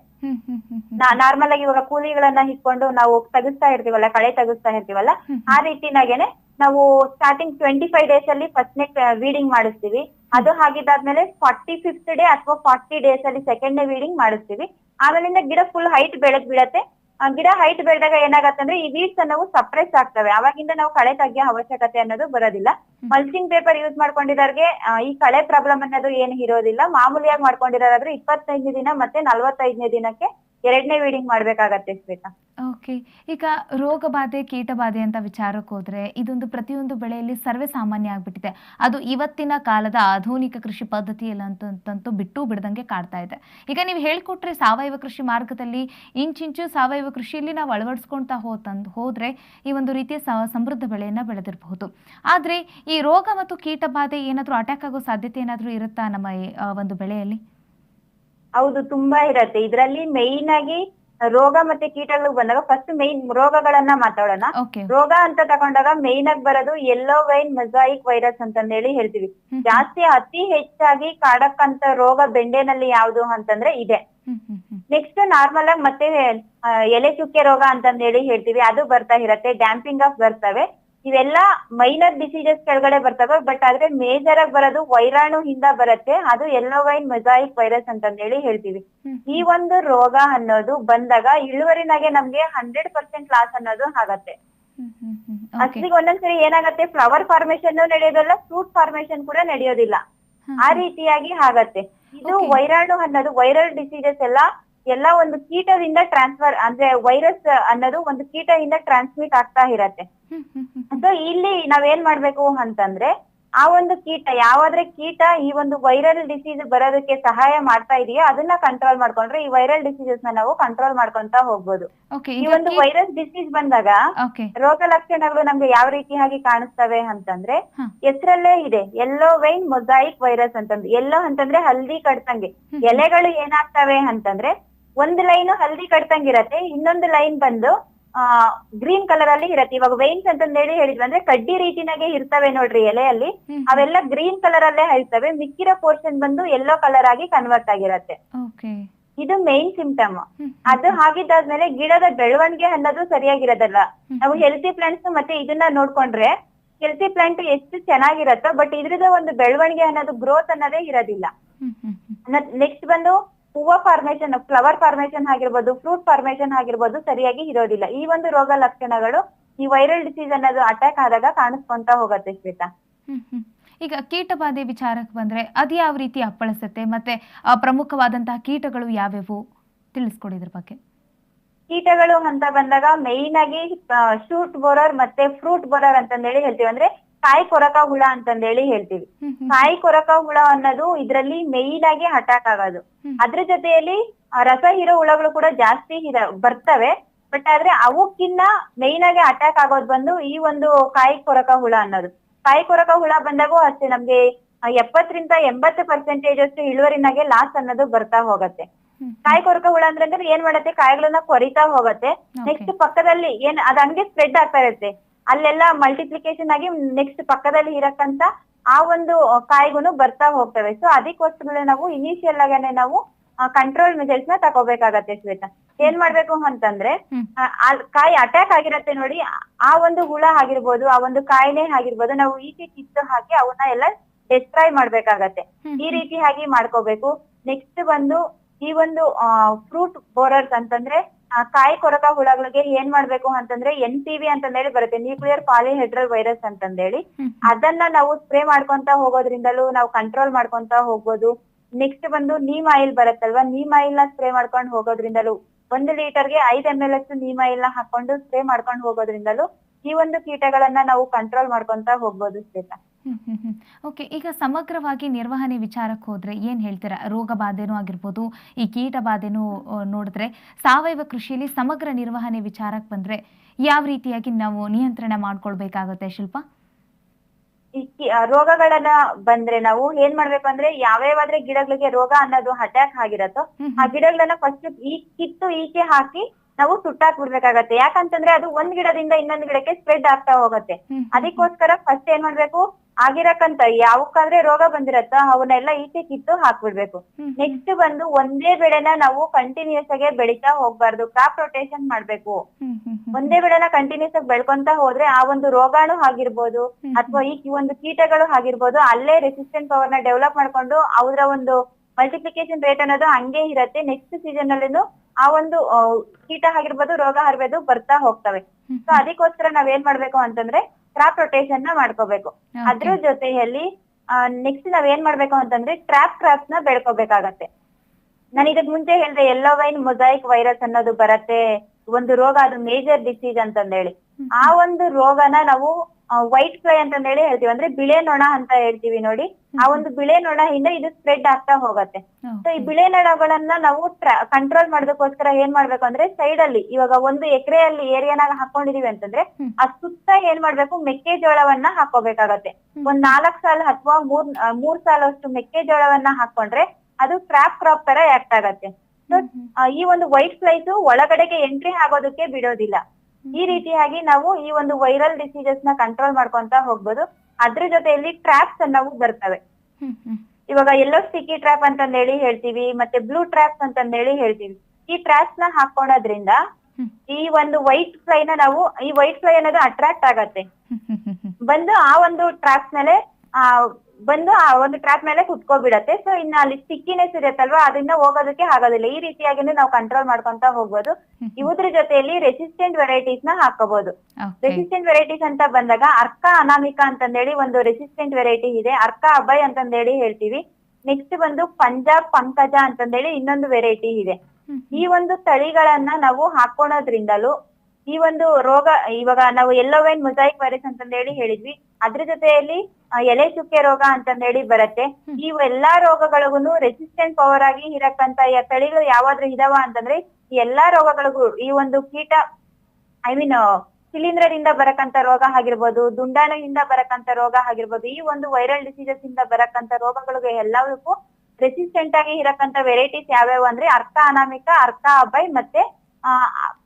ನಾರ್ಮಲ್ ಆಗಿ ಇವಾಗ ಕೂಲಿಗಳನ್ನ ಇಟ್ಕೊಂಡು ನಾವು ತೆಗಿಸ್ತಾ ಇರ್ತೀವಲ್ಲ ಕಳೆ ತೆಗಿಸ್ತಾ ಇರ್ತೀವಲ್ಲ ಆ ರೀತಿನಾಗೇನೆ ನಾವು ಸ್ಟಾರ್ಟಿಂಗ್ ಟ್ವೆಂಟಿ ಫೈವ್ ಡೇಸ್ ಅಲ್ಲಿ ಫಸ್ಟ್ನೇ ವೀಡಿಂಗ್ ಮಾಡಿಸ್ತೀವಿ. ಅದು ಆಗಿದ್ದಾದ್ಮೇಲೆ ಫಾರ್ಟಿ ಫಿಫ್ತ್ ಡೇ ಅಥವಾ ಫಾರ್ಟಿ ಡೇಸ್ ಅಲ್ಲಿ ಸೆಕೆಂಡ್ ವೀಡಿಂಗ್ ಮಾಡಿಸ್ತೀವಿ. ಆಮೇಲಿಂದ ಗಿಡ ಫುಲ್ ಹೈಟ್ ಬೆಳೆದ್ ಬಿಡತ್ತೆ. ಆ ಗಿಡ ಹೈಟ್ ಬೆಳೆದಾಗ ಏನಾಗತ್ತೆ ಅಂದ್ರೆ ಈ ವೀಡ್ಸ್ ಅನ್ನೋವು ಸಪ್ರೆಸ್ ಆಗ್ತವೆ. ಅವಾಗಿಂದ ನಾವು ಕಳೆ ತೆಗಿಯೋ ಅವಶ್ಯಕತೆ ಅನ್ನೋದು ಬರೋದಿಲ್ಲ. ಮಲ್ಚಿಂಗ್ ಪೇಪರ್ ಯೂಸ್ ಮಾಡ್ಕೊಂಡಿರೋರ್ಗೆ ಈ ಕಳೆ ಪ್ರಾಬ್ಲಮ್ ಅನ್ನೋದು ಏನು ಇರೋದಿಲ್ಲ. ಮಾಮೂಲಿಯಾಗಿ ಮಾಡ್ಕೊಂಡಿರೋರಾದ್ರೆ ಇಪ್ಪತ್ತೈದನೇ ದಿನ ಮತ್ತೆ ನಲ್ವತ್ತೈದನೇ ದಿನಕ್ಕೆ ಎರಡನೇ ವೀಡಿಂಗ್ ಮಾಡ್ಬೇಕಾಗತ್ತೆ ಶ್ವೇತಾ. ಓಕೆ, ಈಗ ರೋಗ ಬಾಧೆ ಕೀಟ ಬಾಧೆ ಅಂತ ವಿಚಾರಕ್ಕೆ ಹೋದ್ರೆ ಇದೊಂದು ಪ್ರತಿಯೊಂದು ಬೆಳೆಯಲ್ಲಿ ಸರ್ವೇ ಸಾಮಾನ್ಯ ಆಗ್ಬಿಟ್ಟಿದೆ. ಅದು ಇವತ್ತಿನ ಕಾಲದ ಆಧುನಿಕ ಕೃಷಿ ಪದ್ಧತಿಯಲ್ಲಿ ಅಂತಂತೂ ಬಿಟ್ಟು ಬಿಡದಂಗೆ ಕಾಡ್ತಾ ಇದೆ. ಈಗ ನೀವು ಹೇಳ್ಕೊಟ್ರೆ ಸಾವಯವ ಕೃಷಿ ಮಾರ್ಗದಲ್ಲಿ ಇಂಚಿಂಚು ಸಾವಯವ ಕೃಷಿಯಲ್ಲಿ ನಾವು ಅಳವಡಿಸ್ಕೊಳ್ತಾ ಹೋತಂದ್ ಹೋದ್ರೆ ಈ ಒಂದು ರೀತಿಯ ಸಮೃದ್ಧ ಬೆಳೆಯನ್ನ ಬೆಳೆದಿರಬಹುದು. ಆದ್ರೆ ಈ ರೋಗ ಮತ್ತು ಕೀಟ ಬಾಧೆ ಏನಾದರೂ ಅಟ್ಯಾಕ್ ಆಗೋ ಸಾಧ್ಯತೆ ಏನಾದರೂ ಇರುತ್ತಾ ನಮ್ಮ ಒಂದು ಬೆಳೆಯಲ್ಲಿ? ಹೌದು ತುಂಬಾ ಇರತ್ತೆ. ಇದ್ರಲ್ಲಿ ಮೈನ್ ಆಗಿ ರೋಗ ಮತ್ತೆ ಕೀಟಗಳು ಬಂದಾಗ ಫಸ್ಟ್ ಮೈನ್ ರೋಗಗಳನ್ನ ಮಾತಾಡೋಣ. ರೋಗ ಅಂತ ತಗೊಂಡಾಗ ಮೇಯ್ನ್ ಆಗಿ ಬರೋದು ಯೆಲ್ಲೋ ವೈನ್ ಮೊಸಾಯಿಕ್ ವೈರಸ್ ಅಂತಂದೇಳಿ ಹೇಳ್ತೀವಿ. ಜಾಸ್ತಿ ಅತಿ ಹೆಚ್ಚಾಗಿ ಕಾಡಕ್ಕಂತ ರೋಗ ಬೆಂಡೆನಲ್ಲಿ ಯಾವ್ದು ಅಂತಂದ್ರೆ ಇದೆ. ಹ್ಮ್ ಹ್ಮ್ ಹ್ಮ್. ನೆಕ್ಸ್ಟ್ ನಾರ್ಮಲ್ ಆಗಿ ಮತ್ತೆ ಆ, ಎಲೆ ಚುಕ್ಕೆ ರೋಗ ಅಂತಂದೇಳಿ ಹೇಳ್ತೀವಿ. ಅದು ಬರ್ತಾ ಇರತ್ತೆ. ಡ್ಯಾಂಪಿಂಗ್ ಆಫ್ ಬರ್ತವೆ. ಇವೆಲ್ಲ ಮೈನರ್ ಡಿಸೀಸಸ್ ಕೆಳಗಡೆ ಬರ್ತವೆ ಬಟ್ ಆದ್ರೆ ಮೇಜರ್ ಆಗಿ ಬರೋದು ವೈರಾಣು ಹಿಂದ ಬರುತ್ತೆ. ಅದು ಎಲ್ಲೋ ವೈನ್ ಮೊಸಾಯಿಕ್ ವೈರಸ್ ಅಂತಂದೇಳಿ ಹೇಳ್ತೀವಿ. ಈ ಒಂದು ರೋಗ ಅನ್ನೋದು ಬಂದಾಗ ಇಳುವರಿನಾಗೆ ನಮ್ಗೆ ಹಂಡ್ರೆಡ್ ಪರ್ಸೆಂಟ್ ಲಾಸ್ ಅನ್ನೋದು ಆಗತ್ತೆ. ಅಷ್ಟಿಗೆ ಒಂದೊಂದ್ಸರಿ ಏನಾಗತ್ತೆ ಫ್ಲವರ್ ಫಾರ್ಮೇಶನ್ ನಡೆಯೋದಲ್ಲ ಫ್ರೂಟ್ ಫಾರ್ಮೇಶನ್ ಕೂಡ ನಡೆಯೋದಿಲ್ಲ. ಆ ರೀತಿಯಾಗಿ ಆಗತ್ತೆ. ಇದು. ವೈರಾಣು ಅನ್ನೋದು ವೈರಲ್ ಡಿಸೀಸಸ್ ಎಲ್ಲ ಎಲ್ಲ ಒಂದು ಕೀಟದಿಂದ ಟ್ರಾನ್ಸ್ಫರ್ ಅಂದ್ರೆ ವೈರಸ್ ಅನ್ನೋದು ಒಂದು ಕೀಟದಿಂದ ಟ್ರಾನ್ಸ್ಮಿಟ್ ಆಗ್ತಾ ಇರತ್ತೆ. ಸೊ ಇಲ್ಲಿ ನಾವೇನ್ ಮಾಡ್ಬೇಕು ಅಂತಂದ್ರೆ ಆ ಒಂದು ಕೀಟ ಯಾವಾದ್ರೆ ಕೀಟ ಈ ಒಂದು ವೈರಲ್ ಡಿಸೀಸ್ ಬರೋದಕ್ಕೆ ಸಹಾಯ ಮಾಡ್ತಾ ಇದೆಯಾ ಅದನ್ನ ಕಂಟ್ರೋಲ್ ಮಾಡ್ಕೊಂಡ್ರೆ ಈ ವೈರಲ್ ಡಿಸೀಸಸ್ನ ನಾವು ಕಂಟ್ರೋಲ್ ಮಾಡ್ಕೊಂತ ಹೋಗ್ಬೋದು. ಈ ಒಂದು ವೈರಸ್ ಡಿಸೀಸ್ ಬಂದಾಗ ರೋಗ ಲಕ್ಷಣಗಳು ನಮ್ಗೆ ಯಾವ ರೀತಿಯಾಗಿ ಕಾಣಿಸ್ತವೆ ಅಂತಂದ್ರೆ. ಹೆಸರಲ್ಲೇ ಇದೆ ಎಲ್ಲೋ ವೈನ್ ಮೊಸಾಯಿಕ್ ವೈರಸ್ ಅಂತಂದ್ರೆ ಎಲ್ಲೋ ಅಂತಂದ್ರೆ ಹಲ್ದಿ ಕಡ್ತಂಗೆ. ಎಲೆಗಳು ಏನಾಗ್ತವೆ ಅಂತಂದ್ರೆ ಒಂದು ಲೈನ್ ಹಲ್ದಿ ಕಡ್ತಂಗಿರತ್ತೆ ಇನ್ನೊಂದು ಲೈನ್ ಬಂದು ಆ ಗ್ರೀನ್ ಕಲರ್ ಅಲ್ಲಿ ಇರತ್ತೆ. ಇವಾಗ ವೈನ್ಸ್ ಅಂತಂದೇಳಿ ಹೇಳಿದ್ವಿ ಅಂದ್ರೆ ಕಡ್ಡಿ ರೀತಿನಾಗೆ ಇರ್ತವೆ ನೋಡ್ರಿ ಎಲೆಯಲ್ಲಿ. ಅವೆಲ್ಲ ಗ್ರೀನ್ ಕಲರ್ ಅಲ್ಲೇ ಇರ್ತವೆ ಮಿಕ್ಕಿರೋ ಪೋರ್ಷನ್ ಬಂದು ಎಲ್ಲೋ ಕಲರ್ ಆಗಿ ಕನ್ವರ್ಟ್ ಆಗಿರತ್ತೆ. ಇದು ಮೇನ್ ಸಿಂಪ್ಟಮ್ ಅದು ಹಾಗಿದ್ದಾದ್ಮೇಲೆ ಗಿಡದ ಬೆಳವಣಿಗೆ ಅನ್ನೋದು ಸರಿಯಾಗಿರೋದಲ್ಲ. ನಾವು ಹೆಲ್ತಿ ಪ್ಲಾಂಟ್ಸ್ ಮತ್ತೆ ಇದನ್ನ ನೋಡ್ಕೊಂಡ್ರೆ ಹೆಲ್ತಿ ಪ್ಲಾಂಟ್ ಎಷ್ಟು ಚೆನ್ನಾಗಿರತ್ತೋ ಬಟ್ ಇದ್ರದ ಒಂದು ಬೆಳವಣಿಗೆ ಅನ್ನೋದು ಗ್ರೋತ್ ಅನ್ನೋದೇ ಇರೋದಿಲ್ಲ. ನೆಕ್ಸ್ಟ್ ಬಂದು ಹೂವ ಫಾರ್ಮೇಶನ್ ಫ್ಲವರ್ ಫಾರ್ಮೇಶನ್ ಆಗಿರ್ಬೋದು ಫ್ರೂಟ್ ಫಾರ್ಮೇಶನ್ ಆಗಿರ್ಬೋದು ಸರಿಯಾಗಿ ಇರೋದಿಲ್ಲ. ಈ ಒಂದು ರೋಗ ಲಕ್ಷಣಗಳು ಈ ವೈರಲ್ ಡಿಸೀಸ್ ಅನ್ನೋದು ಅಟ್ಯಾಕ್ ಆದಾಗ ಕಾಣಿಸ್ಕೊಂತ ಹೋಗತ್ತೆ ಶ್ವೇತಾ. ಈಗ ಕೀಟ ಕೀಟಬಾಧೆ ವಿಚಾರಕ್ಕೆ ಬಂದ್ರೆ ಅದು ಯಾವ ರೀತಿ ಅಪ್ಪಳಿಸುತ್ತೆ? ಮತ್ತೆ ಪ್ರಮುಖವಾದಂತಹ ಕೀಟಗಳು ಯಾವ್ಯಾವು? ತಿಳಿಸ್ಕೊಡಿ ಇದ್ರ ಬಗ್ಗೆ. ಕೀಟಗಳು ಅಂತ ಬಂದಾಗ ಮೇಯ್ನ್ ಆಗಿ ಶೂಟ್ ಬೋರರ್ ಮತ್ತೆ ಫ್ರೂಟ್ ಬೋರರ್ ಅಂತಂದೇಳಿ ಹೇಳ್ತೀವಿ. ಅಂದ್ರೆ ಕಾಯಿ ಕೊರಕ ಹುಳ ಅಂತಂದೇಳಿ ಹೇಳ್ತೀವಿ. ಕಾಯಿ ಕೊರಕ ಹುಳ ಅನ್ನೋದು ಇದ್ರಲ್ಲಿ ಮೇಯ್ನ್ ಆಗಿ ಅಟ್ಯಾಕ್ ಆಗೋದು. ಅದ್ರ ಜೊತೆಯಲ್ಲಿ ರಸ ಹೀರೋ ಹುಳಗಳು ಕೂಡ ಜಾಸ್ತಿ ಬರ್ತವೆ. ಬಟ್ ಆದ್ರೆ ಅವಕ್ಕಿನ್ನ ಮೇಯ್ನ್ ಆಗಿ ಅಟ್ಯಾಕ್ ಆಗೋದು ಬಂದು ಈ ಒಂದು ಕಾಯಿ ಕೊರಕ ಹುಳ ಅನ್ನೋದು. ಕಾಯಿ ಕೊರಕ ಹುಳ ಬಂದಾಗೂ ಅಷ್ಟೇ ನಮ್ಗೆ ಎಪ್ಪತ್ತರಿಂದ ಎಂಬತ್ತು ಪರ್ಸೆಂಟೇಜ್ ಅಷ್ಟು ಇಳುವರಿನಾಗೆ ಲಾಸ್ ಅನ್ನೋದು ಬರ್ತಾ ಹೋಗತ್ತೆ. ಕಾಯಿ ಕೊರಕ ಹುಳ ಅಂದ್ರೆ ಏನ್ ಮಾಡತ್ತೆ? ಕಾಯಿಗಳನ್ನ ಕೊರಿತಾ ಹೋಗತ್ತೆ. ನೆಕ್ಸ್ಟ್ ಪಕ್ಕದಲ್ಲಿ ಏನ್ ಅದ್ ಹಂಗೆ ಸ್ಪ್ರೆಡ್ ಆಗ್ತಾ ಇರುತ್ತೆ. ಅಲ್ಲೆಲ್ಲ ಮಲ್ಟಿಪ್ಲಿಕೇಶನ್ ಆಗಿ ನೆಕ್ಸ್ಟ್ ಪಕ್ಕದಲ್ಲಿ ಇರಕ್ಕಂತ ಆ ಒಂದು ಕಾಯಿಗುನು ಬರ್ತಾ ಹೋಗ್ತವೆ. ಸೊ ಅದಕ್ಕೋಸ್ಕರ ನಾವು ಇನಿಷಿಯಲ್ ಆಗೇನೆ ನಾವು ಕಂಟ್ರೋಲ್ ಮೆಜರ್ಸ್ನ ತಗೋಬೇಕಾಗತ್ತೆ ಶ್ವೇತಾ. ಏನ್ ಮಾಡ್ಬೇಕು ಅಂತಂದ್ರೆ ಕಾಯಿ ಅಟ್ಯಾಕ್ ಆಗಿರತ್ತೆ ನೋಡಿ ಆ ಒಂದು ಹುಳ ಆಗಿರ್ಬೋದು ಆ ಒಂದು ಕಾಯಿಲೆ ಆಗಿರ್ಬೋದು ನಾವು ಈಚೆ ಕಿತ್ತು ಹಾಕಿ ಅವನ್ನ ಎಲ್ಲ ಡಿಸ್ಟ್ರಾಯ್ ಮಾಡ್ಬೇಕಾಗತ್ತೆ. ಈ ರೀತಿಯಾಗಿ ಮಾಡ್ಕೋಬೇಕು. ನೆಕ್ಸ್ಟ್ ಬಂದು ಈ ಒಂದು ಫ್ರೂಟ್ ಬೋರರ್ಸ್ ಅಂತಂದ್ರೆ ಆ, ಕಾಯಿ ಕೊರಕ ಹುಳಗಳಿಗೆ ಏನ್ ಮಾಡ್ಬೇಕು ಅಂತಂದ್ರೆ ಎನ್ ಪಿ ವಿ ಅಂತಂದೇಳಿ ಬರುತ್ತೆ ನ್ಯೂಕ್ಲಿಯರ್ ಪಾಲಿಹೆಡ್ರಲ್ ವೈರಸ್ ಅಂತಂದೇಳಿ. ಅದನ್ನ ನಾವು ಸ್ಪ್ರೇ ಮಾಡ್ಕೊಂತ ಹೋಗೋದ್ರಿಂದಲೂ ನಾವು ಕಂಟ್ರೋಲ್ ಮಾಡ್ಕೊಂತ ಹೋಗ್ಬೋದು. ನೆಕ್ಸ್ಟ್ ಬಂದು ನೀಮ್ ಆಯಿಲ್ ಬರುತ್ತಲ್ವಾ ನೀಮ್ ಆಯಿಲ್ನ ಸ್ಪ್ರೇ ಮಾಡ್ಕೊಂಡು ಹೋಗೋದ್ರಿಂದಲೂ ಒಂದು ಲೀಟರ್ಗೆ ಐದ್ ಎಂ ಎಲ್ ಅಷ್ಟು ನೀಮ್ ಆಯಿಲ್ನ ಹಾಕೊಂಡು ಸ್ಪ್ರೇ ಮಾಡ್ಕೊಂಡು ಹೋಗೋದ್ರಿಂದಲೂ ಈ ಒಂದು ಕೀಟಗಳನ್ನ ನಾವು ಕಂಟ್ರೋಲ್ ಮಾಡ್ಕೊಂತ ಹೋಗ್ಬೋದು ಶ್ವೇತಾ. ಓಕೆ ಈಗ ಸಮಗ್ರವಾಗಿ ನಿರ್ವಹಣೆ ವಿಚಾರಕ್ಕೆ ಹೋದ್ರೆ ಏನ್ ಹೇಳ್ತೀರಾ? ರೋಗ ಬಾಧೆನೂ ಆಗಿರ್ಬೋದು ಈ ಕೀಟ ಬಾಧೆನೂ ನೋಡಿದ್ರೆ ಸಾವಯವ ಕೃಷಿಯಲ್ಲಿ ಸಮಗ್ರ ನಿರ್ವಹಣೆ ವಿಚಾರಕ್ಕೆ ಬಂದ್ರೆ ಯಾವ ರೀತಿಯಾಗಿ ನಾವು ನಿಯಂತ್ರಣ ಮಾಡ್ಕೊಳ್ಬೇಕಾಗುತ್ತೆ ಶಿಲ್ಪ? ಈ ರೋಗಗಳನ್ನ ಬಂದ್ರೆ ನಾವು ಏನ್ ಮಾಡ್ಬೇಕು ಅಂದ್ರೆ ಯಾವ್ಯಾವಾದ್ರೆ ಗಿಡಗಳಿಗೆ ರೋಗ ಅನ್ನೋದು ಅಟ್ಯಾಕ್ ಆಗಿರತ್ತೋ ಆ ಗಿಡಗಳನ್ನ ಫಸ್ಟ್ ಈ ಕಿತ್ತು ಈಚೆ ಹಾಕಿ ನಾವು ಸುಟ್ಟಾಕ್ ಬಿಡ್ಬೇಕಾಗತ್ತೆ ಯಾಕಂತಂದ್ರೆ ಅದು ಒಂದ್ ಗಿಡದಿಂದ ಇನ್ನೊಂದ್ ಗಿಡಕ್ಕೆ ಸ್ಪ್ರೆಡ್ ಆಗ್ತಾ ಹೋಗತ್ತೆ. ಅದಕ್ಕೋಸ್ಕರ ಫಸ್ಟ್ ಏನ್ ಮಾಡ್ಬೇಕು? ಆಗಿರಕ್ಕಂತ ಯಾವಕ್ಕಾದ್ರೆ ರೋಗ ಬಂದಿರತ್ತ ಅವನ್ನೆಲ್ಲ ಈಚೆ ಕಿತ್ತು ಹಾಕ್ಬಿಡ್ಬೇಕು. ನೆಕ್ಸ್ಟ್ ಬಂದು ಒಂದೇ ಬೆಳೆನ ನಾವು ಕಂಟಿನ್ಯೂಸ್ ಆಗಿ ಬೆಳಿತಾ ಹೋಗ್ಬಾರ್ದು. ಕ್ರಾಪ್ ರೊಟೇಷನ್ ಮಾಡ್ಬೇಕು. ಒಂದೇ ಬೆಳೆನ ಕಂಟಿನ್ಯೂಸ್ ಆಗಿ ಬೆಳ್ಕೊಂತ ಹೋದ್ರೆ ಆ ಒಂದು ರೋಗಾಣು ಆಗಿರ್ಬೋದು ಅಥವಾ ಈ ಈ ಒಂದು ಕೀಟಗಳು ಆಗಿರ್ಬೋದು ಅಲ್ಲೇ ರೆಸಿಸ್ಟೆಂಟ್ ಪವರ್ನ ಡೆವಲಪ್ ಮಾಡ್ಕೊಂಡು ಅವರ ಒಂದು ಮಲ್ಟಿಪ್ಲಿಕೇಶನ್ ರೇಟ್ ಅನ್ನೋದು ಹಂಗೆ ಇರತ್ತೆ. ನೆಕ್ಸ್ಟ್ ಸೀಸನ್ ಅಲ್ಲಿನೂ ಆ ಒಂದು ಕೀಟ ಆಗಿರ್ಬೋದು ರೋಗ ಹರವೆದು ಬರ್ತಾ ಹೋಗ್ತವೆ. ಸೊ ಅದಕ್ಕೋಸ್ಕರ ನಾವ್ ಏನ್ ಮಾಡ್ಬೇಕು ಅಂತಂದ್ರೆ ಕ್ರಾಪ್ ರೊಟೇಷನ್ನ ಮಾಡ್ಕೋಬೇಕು. ಅದ್ರ ಜೊತೆಯಲ್ಲಿ ನೆಕ್ಸ್ಟ್ ನಾವ್ ಏನ್ ಮಾಡ್ಬೇಕು ಅಂತಂದ್ರೆ ಟ್ರಾಪ್ ಕ್ರಾಪ್ಸ್ನ ಬೆಳ್ಕೋಬೇಕಾಗತ್ತೆ ನಾನು ಇದಕ್ ಮುಂಚೆ ಹೇಳಿದೆ ಎಲ್ಲೋ ವೈನ್ ಮೊಸಾಯಿಕ್ ವೈರಸ್ ಅನ್ನೋದು ಬರತ್ತೆ ಒಂದು ರೋಗ ಅದು ಮೇಜರ್ ಡಿಸೀಸ್ ಅಂತಂದೇಳಿ. ಆ ಒಂದು ರೋಗನ ನಾವು ವೈಟ್ ಫ್ಲೈ ಅಂತ ಹೇಳಿ ಹೇಳ್ತೀವಿ ಅಂದ್ರೆ ಬಿಳೆ ನೊಣ ಅಂತ ಹೇಳ್ತೀವಿ ನೋಡಿ ಆ ಒಂದು ಬಿಳೆ ನೊಣದಿಂದ ಇದು ಸ್ಪ್ರೆಡ್ ಆಗ್ತಾ ಹೋಗತ್ತೆ ಸೊ ಈ. ಬಿಳೆ ನೊಣಗಳನ್ನ ನಾವು ಕಂಟ್ರೋಲ್ ಮಾಡೋದಕ್ಕೋಸ್ಕರ ಏನ್ ಮಾಡ್ಬೇಕು ಅಂದ್ರೆ ಸೈಡ್ ಅಲ್ಲಿ ಇವಾಗ ಒಂದು ಎಕರೆಯಲ್ಲಿ ಏರಿಯಾನಾಗ ಹಾಕೊಂಡಿದೀವಿ ಅಂತಂದ್ರೆ. ಆ ಸುತ್ತ ಏನ್ ಮಾಡ್ಬೇಕು ಮೆಕ್ಕೆಜೋಳವನ್ನ ಹಾಕೋಬೇಕಾಗತ್ತೆ. ಒಂದ್ ನಾಲ್ಕ್ ಸಾಲ ಅಥವಾ ಮೂರ್ ಮೂರ್ ಸಾಲ ಅಷ್ಟು ಮೆಕ್ಕೆಜೋಳವನ್ನ ಹಾಕೊಂಡ್ರೆ ಅದು ಕ್ರಾಪ್ ಕ್ರಾಪ್ ತರ ಆಕ್ಟ್ ಆಗತ್ತೆ. ಈ ಒಂದು ವೈಟ್ ಫ್ಲೈಸ್ ಒಳಗಡೆಗೆ ಎಂಟ್ರಿ ಆಗೋದಕ್ಕೆ ಬಿಡೋದಿಲ್ಲ ಈ ರೀತಿಯಾಗಿ ನಾವು ಈ ಒಂದು ವೈರಲ್ ಡಿಸೀಸಸ್ನ ಕಂಟ್ರೋಲ್ ಮಾಡ್ಕೊಂತ ಹೋಗ್ಬೋದು. ಅದ್ರ ಜೊತೆಯಲ್ಲಿ ಟ್ರಾಪ್ಸ್ ಅನ್ನವು ಬರ್ತವೆ. ಇವಾಗ ಎಲ್ಲೋ ಸ್ಟಿಕ್ಕಿ ಟ್ರ್ಯಾಪ್ ಅಂತಂದೇಳಿ ಹೇಳ್ತೀವಿ ಮತ್ತೆ ಬ್ಲೂ ಟ್ರ್ಯಾಪ್ಸ್ ಅಂತಂದೇಳಿ ಹೇಳ್ತೀವಿ. ಈ ಟ್ರಾಪ್ಸ್ನ ಹಾಕೋಣದ್ರಿಂದ ಈ ಒಂದು ವೈಟ್ ಫ್ಲೈ ನ ನಾವು ಈ ವೈಟ್ ಫ್ಲೈ ಅನ್ನೋದು ಅಟ್ರಾಕ್ಟ್ ಆಗತ್ತೆ. ಬಂದು ಆ ಒಂದು ಟ್ರಾಪ್ಸ್ ಮೇಲೆ ಆ ಬಂದು ಆ ಒಂದು ಟ್ರ್ಯಾಪ್ ಮೇಲೆ ಕುತ್ಕೋಬಿಡತ್ತೆ. ಸೊ ಇನ್ನ ಅಲ್ಲಿ ಸ್ಟಿಕ್ಕಿನೆಸ್ ಇರುತ್ತಲ್ವಾ ಅದನ್ನ ಹೋಗೋದಕ್ಕೆ ಆಗೋದಿಲ್ಲ. ಈ ರೀತಿಯಾಗಿ ನಾವು ಕಂಟ್ರೋಲ್ ಮಾಡ್ಕೊಂತ ಹೋಗ್ಬೋದು. ಇವುದ್ರ ಜೊತೆಯಲ್ಲಿ ರೆಸಿಸ್ಟೆಂಟ್ ವೆರೈಟೀಸ್ನ ಹಾಕೋಬಹುದು ರೆಸಿಸ್ಟೆಂಟ್ ವೆರೈಟೀಸ್ ಅಂತ ಬಂದಾಗ ಅರ್ಕ ಅನಾಮಿಕ ಅಂತಂದೇಳಿ ಒಂದು ರೆಸಿಸ್ಟೆಂಟ್ ವೆರೈಟಿ ಇದೆ. ಅರ್ಕ ಅಭಯ್ ಅಂತಂದೇಳಿ ಹೇಳ್ತೀವಿ. ನೆಕ್ಸ್ಟ್ ಬಂದು ಪಂಜಾಬ್ ಪಂಕಜ ಅಂತಂದೇಳಿ ಇನ್ನೊಂದು ವೆರೈಟಿ ಇದೆ. ಈ ಒಂದು ತಳಿಗಳನ್ನ ನಾವು ಹಾಕೋಣೋದ್ರಿಂದಲೂ ಈ ಒಂದು ರೋಗ ಇವಾಗ ನಾವು ಎಲ್ಲೋವೆನ್ ಮೊಸೈಕ್ ವೈರಸ್ ಅಂತಂದೇಳಿ ಹೇಳಿದ್ವಿ. ಅದ್ರ ಜೊತೆಯಲ್ಲಿ ಎಲೆ ಚುಕ್ಕೆ ರೋಗ ಅಂತಂದೇಳಿ ಬರುತ್ತೆ. ಈ ಎಲ್ಲಾ ರೋಗಗಳಿಗೂ ರೆಸಿಸ್ಟೆಂಟ್ ಪವರ್ ಆಗಿ ಇರಕ್ಕಂತ ತಳಿಗಳು ಯಾವಾದ್ರೂ ಇದಾವ ಅಂತಂದ್ರೆ ಈ ಎಲ್ಲಾ ರೋಗಗಳಿಗೂ ಈ ಒಂದು ಕೀಟ ಐ ಮೀನ್ ಶಿಲೀಂಧ್ರದಿಂದ ಬರಕಂತ ರೋಗ ಆಗಿರ್ಬೋದು ದುಂಡಾಣುವಿಂದ ಬರಕಂತ ರೋಗ ಆಗಿರ್ಬೋದು ಈ ಒಂದು ವೈರಲ್ ಡಿಸೀಸಸ್ ಇಂದ ಬರಕಂತ ರೋಗಗಳಿಗೆ ಎಲ್ಲದಕ್ಕೂ ರೆಸಿಸ್ಟೆಂಟ್ ಆಗಿ ಇರಕ್ಕಂತ ವೆರೈಟೀಸ್ ಯಾವ್ಯಾವ ಅಂದ್ರೆ ಅರ್ಥ ಅನಾಮಿಕ ಅರ್ಥ ಅಬೈ ಮತ್ತೆ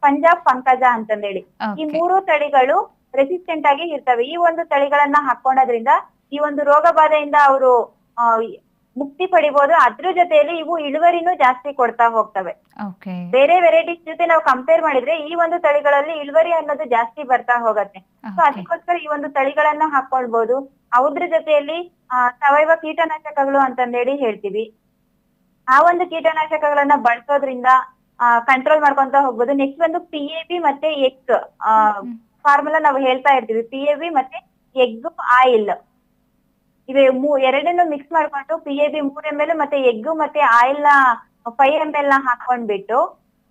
ಪಂಜಾಬ್ ಪಂಕಜ ಅಂತಂದೇಳಿ. ಈ. ಮೂರು ತಳಿಗಳು ರೆಸಿಸ್ಟೆಂಟ್ ಆಗಿ ಇರ್ತವೆ. ಈ ಒಂದು ತಳಿಗಳನ್ನ ಹಾಕೋಣದ್ರಿಂದ ಈ ಒಂದು ರೋಗ ಬಾಧೆಯಿಂದ ಅವರು ಮುಕ್ತಿ ಪಡಿಬಹುದು ಅದ್ರ ಜೊತೆಯಲ್ಲಿ ಇವು ಇಳುವರಿನೂ ಜಾಸ್ತಿ ಕೊಡ್ತಾ ಹೋಗ್ತವೆ. ಬೇರೆ ವೆರೈಟೀಸ್ ಜೊತೆ ನಾವು ಕಂಪೇರ್ ಮಾಡಿದ್ರೆ ಈ ಒಂದು ತಳಿಗಳಲ್ಲಿ ಇಳುವರಿ ಅನ್ನೋದು ಜಾಸ್ತಿ ಬರ್ತಾ ಹೋಗತ್ತೆ. ಸೊ ಅದಕ್ಕೋಸ್ಕರ ಈ ಒಂದು ತಳಿಗಳನ್ನ ಹಾಕೊಳ್ಬಹುದು ಅದ್ರ ಜೊತೆಯಲ್ಲಿ ಸಾವಯವ ಕೀಟನಾಶಕಗಳು ಅಂತಂದೇಳಿ ಹೇಳ್ತೀವಿ. ಆ ಒಂದು ಕೀಟನಾಶಕಗಳನ್ನ ಬಳಸೋದ್ರಿಂದ ಕಂಟ್ರೋಲ್ ಮಾಡ್ಕೊಂತ ಹೋಗ್ಬೋದು. ನೆಕ್ಸ್ಟ್ ಒಂದು ಪಿ ಎ ಬಿ ಮತ್ತೆ ಎಗ್ ಫಾರ್ಮುಲಾ ನಾವು ಹೇಳ್ತಾ ಇರ್ತೀವಿ. ಪಿ ಎ ಬಿ ಮತ್ತೆ ಎಗ್ ಆಯಿಲ್ ಇವೆ ಎರಡನ್ನು ಮಿಕ್ಸ್ ಮಾಡ್ಕೊಂಡು ಪಿ ಎ ಬಿ ಮೂರ್ ಎಂ ಎಲ್ ಮತ್ತೆ ಎಗ್ ಮತ್ತೆ ಆಯಿಲ್ನ ಫೈವ್ ಎಂ ಎಲ್ನ ಹಾಕೊಂಡ್ಬಿಟ್ಟು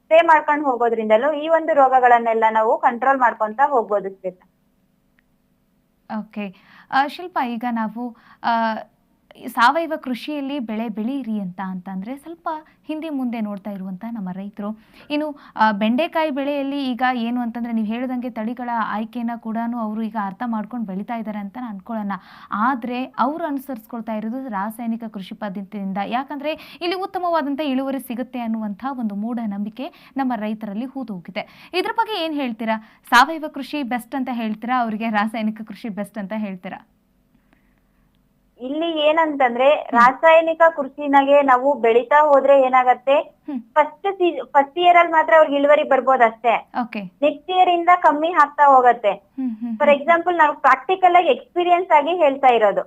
ಸ್ಪ್ರೇ ಮಾಡ್ಕೊಂಡು ಹೋಗೋದ್ರಿಂದಲೂ ಈ ಒಂದು ರೋಗಗಳನ್ನೆಲ್ಲ ನಾವು ಕಂಟ್ರೋಲ್ ಮಾಡ್ಕೊಂತ ಹೋಗ್ಬೋದು ಓಕೆ ಶಿಲ್ಪ, ಈಗ ನಾವು ಸಾವಯವ ಕೃಷಿಯಲ್ಲಿ ಬೆಳೆ ಬೆಳೀರಿ ಅಂತ ಅಂತಂದರೆ ಸ್ವಲ್ಪ ಹಿಂದೆ ಮುಂದೆ ನೋಡ್ತಾ ಇರುವಂಥ ನಮ್ಮ ರೈತರು. ಇನ್ನು ಬೆಂಡೆಕಾಯಿ ಬೆಳೆಯಲ್ಲಿ ಈಗ ಏನು ಅಂತಂದರೆ ನೀವು ಹೇಳಿದಂಗೆ ತಳಿಗಳ ಆಯ್ಕೆನ ಕೂಡ ಅವರು ಈಗ ಅರ್ಥ ಮಾಡ್ಕೊಂಡು ಬೆಳೀತಾ ಇದ್ದಾರೆ ಅಂತ ನಾನು ಅನ್ಕೊಳ್ಳೋಣ. ಆದರೆ ಅವರು ಅನುಸರಿಸ್ಕೊಳ್ತಾ ಇರೋದು ರಾಸಾಯನಿಕ ಕೃಷಿ ಪದ್ಧತಿಯಿಂದ. ಯಾಕಂದರೆ ಇಲ್ಲಿ ಉತ್ತಮವಾದಂಥ ಇಳುವರಿ ಸಿಗುತ್ತೆ ಅನ್ನುವಂಥ ಒಂದು ಮೂಢನಂಬಿಕೆ ನಮ್ಮ ರೈತರಲ್ಲಿ ಹೂದೋಗಿದೆ. ಇದ್ರ ಬಗ್ಗೆ ಏನು ಹೇಳ್ತೀರಾ? ಸಾವಯವ ಕೃಷಿ ಬೆಸ್ಟ್ ಅಂತ ಹೇಳ್ತೀರಾ? ಅವರಿಗೆ ರಾಸಾಯನಿಕ ಕೃಷಿ ಬೆಸ್ಟ್ ಅಂತ ಹೇಳ್ತೀರಾ? ಇಲ್ಲಿ ಏನಂತಂದ್ರೆ ರಾಸಾಯನಿಕ ಕೃಷಿನಾಗೆ ನಾವು ಬೆಳಿತಾ ಹೋದ್ರೆ ಏನಾಗತ್ತೆ. ಫಸ್ಟ್ ಫಸ್ಟ್ ಇಯರ್ ಅಲ್ಲಿ ಮಾತ್ರ ಅವ್ರಿಗೆ ಇಳುವರಿ ಬರ್ಬೋದು ಅಷ್ಟೇ. ನೆಕ್ಸ್ಟ್ ಇಯರ್ ಇಂದ ಕಮ್ಮಿ ಆಗ್ತಾ ಹೋಗತ್ತೆ. ಫಾರ್ ಎಕ್ಸಾಂಪಲ್ ನಾವು ಪ್ರಾಕ್ಟಿಕಲ್ ಆಗಿ ಎಕ್ಸ್ಪೀರಿಯನ್ಸ್ ಆಗಿ ಹೇಳ್ತಾ ಇರೋದು.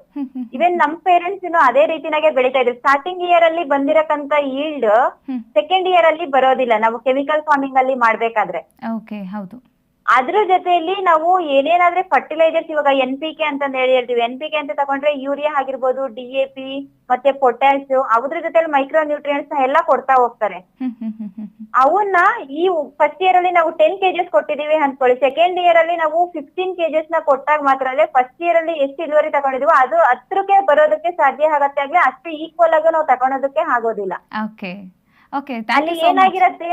ಇವೇನ್ ನಮ್ ಪೇರೆಂಟ್ಸ್ ಅದೇ ರೀತಿನಾಗೆ ಬೆಳಿತಾ ಇದ್ರು. ಸ್ಟಾರ್ಟಿಂಗ್ ಇಯರ್ ಅಲ್ಲಿ ಬಂದಿರಕಂತ ಈಲ್ಡ್ ಸೆಕೆಂಡ್ ಇಯರ್ ಅಲ್ಲಿ ಬರೋದಿಲ್ಲ. ನಾವು ಕೆಮಿಕಲ್ ಫಾರ್ಮಿಂಗ್ ಅಲ್ಲಿ ಮಾಡ್ಬೇಕಾದ್ರೆ. ಓಕೆ ಹೌದು. ಅದ್ರ ಜೊತೆಯಲ್ಲಿ ನಾವು ಏನೇನಾದ್ರೆ ಫರ್ಟಿಲೈಸರ್ಸ್ ಇವಾಗ ಎನ್ ಪಿ ಕೆ ಅಂತ ಹೇಳಿ ಹೇಳ್ತೀವಿ. ಎನ್ ಪಿ ಕೆ ಅಂತ ತಗೊಂಡ್ರೆ ಯೂರಿಯಾ ಆಗಿರ್ಬೋದು ಡಿ ಎ ಪಿ ಮತ್ತೆ ಪೊಟ್ಯಾಶ್ ಅದ್ರ ಜೊತೆಲಿ ಮೈಕ್ರೋ ನ್ಯೂಟ್ರಿಯೆಂಟ್ಸ್ ಎಲ್ಲ ಕೊಡ್ತಾ ಹೋಗ್ತಾರೆ. ಅವನ್ನ ಈ ಫಸ್ಟ್ ಇಯರ್ ಅಲ್ಲಿ ನಾವು ಟೆನ್ ಕೆಜಿಸ್ ಕೊಟ್ಟಿದೀವಿ ಅನ್ಕೊಳ್ಳಿ. ಸೆಕೆಂಡ್ ಇಯರ್ ಅಲ್ಲಿ ನಾವು ಫಿಫ್ಟೀನ್ ಕೆಜಿಸ್ನ ಕೊಟ್ಟಾಗ ಮಾತ್ರ ಅಲ್ಲೇ ಫಸ್ಟ್ ಇಯರ್ ಅಲ್ಲಿ ಎಷ್ಟು ಇಳುವರಿ ತಗೊಂಡಿದೀವೋ ಅದು ಹತ್ರಕ್ಕೆ ಬರೋದಕ್ಕೆ ಸಾಧ್ಯ ಆಗತ್ತೆ ಆಗ್ಲಿ ಅಷ್ಟು ಈಕ್ವಲ್ ಆಗಿ ನಾವು ತಗೊಳೋದಕ್ಕೆ ಆಗೋದಿಲ್ಲ. ಅಲ್ಲಿ ಏನಾಗಿರತ್ತೆ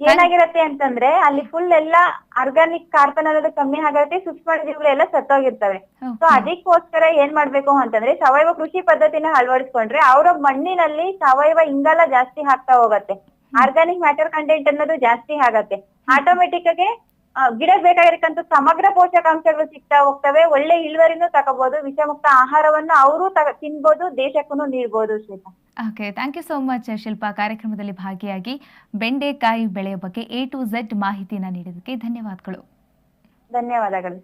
ಏನಾಗಿರತ್ತೆ ಅಂತಂದ್ರೆ ಅಲ್ಲಿ ಫುಲ್ ಎಲ್ಲಾ ಆರ್ಗಾನಿಕ್ ಕಾರ್ಬನ್ ಅನ್ನೋದು ಕಮ್ಮಿ ಆಗತ್ತೆ ಸೂಕ್ಷ್ಮ ಜೀವಿಗಳೆಲ್ಲ ಸತ್ತೋಗಿರ್ತವೆ ಸೊ ಅದಕ್ಕೋಸ್ಕರ ಏನ್ ಮಾಡ್ಬೇಕು ಅಂತಂದ್ರೆ ಸಾವಯವ ಕೃಷಿ ಪದ್ಧತಿನ ಅಳವಡಿಸ್ಕೊಂಡ್ರೆ ಅವರ ಮಣ್ಣಿನಲ್ಲಿ ಸಾವಯವ ಇಂಗಾಲ ಜಾಸ್ತಿ ಹಾಕ್ತಾ ಹೋಗತ್ತೆ. ಆರ್ಗಾನಿಕ್ ಮ್ಯಾಟರ್ ಕಂಟೆಂಟ್ ಅನ್ನೋದು ಜಾಸ್ತಿ ಆಗತ್ತೆ. ಆಟೋಮೆಟಿಕ್ ಆಗಿ ಆ, ಗಿಡಕ್ಕೆ ಬೇಕಾಗಿರಕ್ಕಂತ ಸಮಗ್ರ ಪೋಷಕಾಂಶಗಳು ಸಿಗ್ತಾ ಹೋಗ್ತವೆ. ಒಳ್ಳೆ ಇಳುವರಿನೂ ತಗೋಬಹುದು ವಿಷಮುಕ್ತ ಆಹಾರವನ್ನು ಅವರು ತಿನ್ಬೋದು ದೇಶಕ್ಕೂ ನೀಡ್ಬೋದು Shweta. Okay thank you so much Shilpa. ಕಾರ್ಯಕ್ರಮದಲ್ಲಿ ಭಾಗಿಯಾಗಿ ಬೆಂಡೆಕಾಯಿ ಬೆಳೆಯ ಬಗ್ಗೆ ಎ ಟು ಝೆಡ್ ಮಾಹಿತಿನ ನೀಡಿದ್ದಕ್ಕೆ ಧನ್ಯವಾದಗಳು. ಧನ್ಯವಾದಗಳು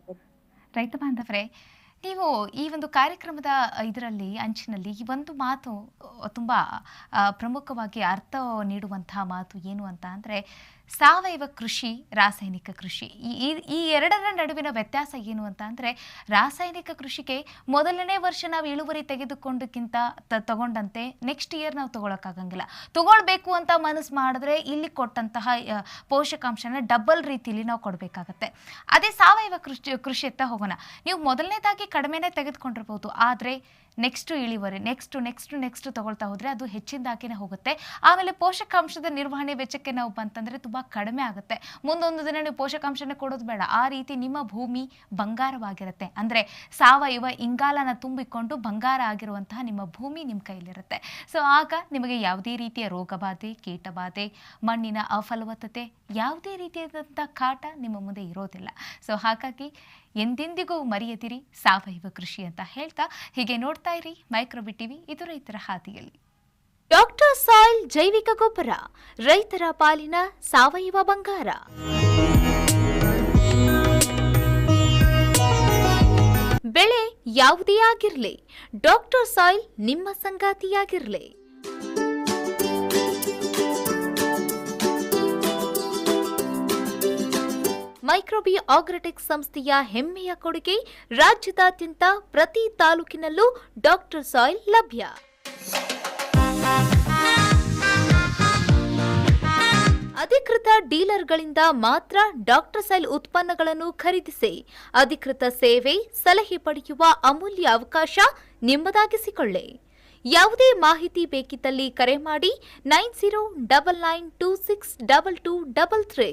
ರೈತ ಬಾಂಧವರೇ ನೀವು ಈ ಒಂದು ಕಾರ್ಯಕ್ರಮದ ಇದರಲ್ಲಿ ಅಂಚಿನಲ್ಲಿ ಈ ಒಂದು ಮಾತು ತುಂಬ ಪ್ರಮುಖವಾಗಿ ಅರ್ಥ ನೀಡುವಂತಹ ಮಾತು ಏನು ಅಂತ ಅಂದರೆ ಸಾವಯವ ಕೃಷಿ, ರಾಸಾಯನಿಕ ಕೃಷಿ. ಈ ಎರಡರ ನಡುವಿನ ವ್ಯತ್ಯಾಸ ಏನು ಅಂತ ಅಂದರೆ, ರಾಸಾಯನಿಕ ಕೃಷಿಗೆ ಮೊದಲನೇ ವರ್ಷ ನಾವು ಇಳುವರಿ ತೆಗೆದುಕೊಂಡಕ್ಕಿಂತ ತಗೊಂಡಂತೆ ನೆಕ್ಸ್ಟ್ ಇಯರ್ ನಾವು ತಗೊಳಕ್ಕಾಗಂಗಿಲ್ಲ. ತಗೊಳ್ಬೇಕು ಅಂತ ಮನಸ್ಸು ಮಾಡಿದ್ರೆ ಇಲ್ಲಿ ಕೊಟ್ಟಂತಹ ಪೋಷಕಾಂಶನ ಡಬಲ್ ರೀತಿಯಲ್ಲಿ ನಾವು ಕೊಡಬೇಕಾಗತ್ತೆ. ಅದೇ ಸಾವಯವ ಕೃಷಿ ಕೃಷಿಯತ್ತ ಹೋಗೋಣ. ನೀವು ಮೊದಲನೇದಾಗಿ ಕಡಿಮೆನೇ ತೆಗೆದುಕೊಂಡಿರ್ಬೋದು. ಆದರೆ ನೆಕ್ಸ್ಟ್ ಇಳಿವರೆ, ನೆಕ್ಸ್ಟ್ ನೆಕ್ಸ್ಟ್ ನೆಕ್ಸ್ಟ್ ತಗೊಳ್ತಾ ಹೋದರೆ ಅದು ಹೆಚ್ಚಿಂದಾಕಿನೇ ಹೋಗುತ್ತೆ. ಆಮೇಲೆ ಪೋಷಕಾಂಶದ ನಿರ್ವಹಣೆ ವೆಚ್ಚಕ್ಕೆ ನಾವು ಬಂತಂದರೆ ತುಂಬ ಕಡಿಮೆ ಆಗುತ್ತೆ. ಮುಂದೊಂದು ದಿನ ನೀವು ಪೋಷಕಾಂಶನೇ ಕೊಡೋದು ಬೇಡ. ಆ ರೀತಿ ನಿಮ್ಮ ಭೂಮಿ ಬಂಗಾರವಾಗಿರುತ್ತೆ. ಅಂದರೆ ಸಾವಯವ ಇಂಗಾಲನ ತುಂಬಿಕೊಂಡು ಬಂಗಾರ ಆಗಿರುವಂತಹ ನಿಮ್ಮ ಭೂಮಿ ನಿಮ್ಮ ಕೈಲಿರುತ್ತೆ ಸೊ ಆಗ ನಿಮಗೆ ಯಾವುದೇ ರೀತಿಯ ರೋಗಬಾಧೆ ಕೀಟಬಾಧೆ ಮಣ್ಣಿನ ಅಫಲವತ್ತತೆ ಯಾವುದೇ ರೀತಿಯಾದಂಥ ಕಾಟ ನಿಮ್ಮ ಮುಂದೆ ಇರೋದಿಲ್ಲ. ಸೊ ಹಾಗಾಗಿ ಎಂದೆಂದಿಗೂ ಮರೆಯದಿರಿ, ಸಾವಯವ ಕೃಷಿ ಅಂತ ಹೇಳ್ತಾ ಹೀಗೆ ನೋಡ್ತಾ ಇರಿ ಮೈಕ್ರೋಬಿ ಟಿವಿ, ಇದು ರೈತರ ಹಾದಿಯಲ್ಲಿ. ಡಾಕ್ಟರ್ ಸಾಯಿಲ್ ಜೈವಿಕ ಗೊಬ್ಬರ, ರೈತರ ಪಾಲಿನ ಸಾವಯವ ಬಂಗಾರ. ಬೆಳೆ ಯಾವುದೇ ಆಗಿರಲಿ, ಡಾಕ್ಟರ್ ಸಾಯಿಲ್ ನಿಮ್ಮ ಸಂಗಾತಿಯಾಗಿರಲಿ. ಮೈಕ್ರೋಬಿ ಆಗ್ರಟೆಕ್ ಸಂಸ್ಥೆಯ ಹೆಮ್ಮೆಯ ಕೊಡುಗೆ ರಾಜ್ಯದಾದ್ಯಂತ ಪ್ರತಿ ತಾಲೂಕಿನಲ್ಲೂ ಡಾಕ್ಟರ್ ಸಾಯಿಲ್ ಲಭ್ಯ. ಅಧಿಕೃತ ಡೀಲರ್ಗಳಿಂದ ಮಾತ್ರ ಡಾಕ್ಟರ್ ಸೈಲ್ ಉತ್ಪನ್ನಗಳನ್ನು ಖರೀದಿಸಿ, ಅಧಿಕೃತ ಸೇವೆ ಸಲಹೆ ಪಡೆಯುವ ಅಮೂಲ್ಯ ಅವಕಾಶ ನಿಮ್ಮದಾಗಿಸಿಕೊಳ್ಳಿ. ಯಾವುದೇ ಮಾಹಿತಿ ಬೇಕಿದ್ದಲ್ಲಿ ಕರೆ ಮಾಡಿ nine zero double nine two six double two double three.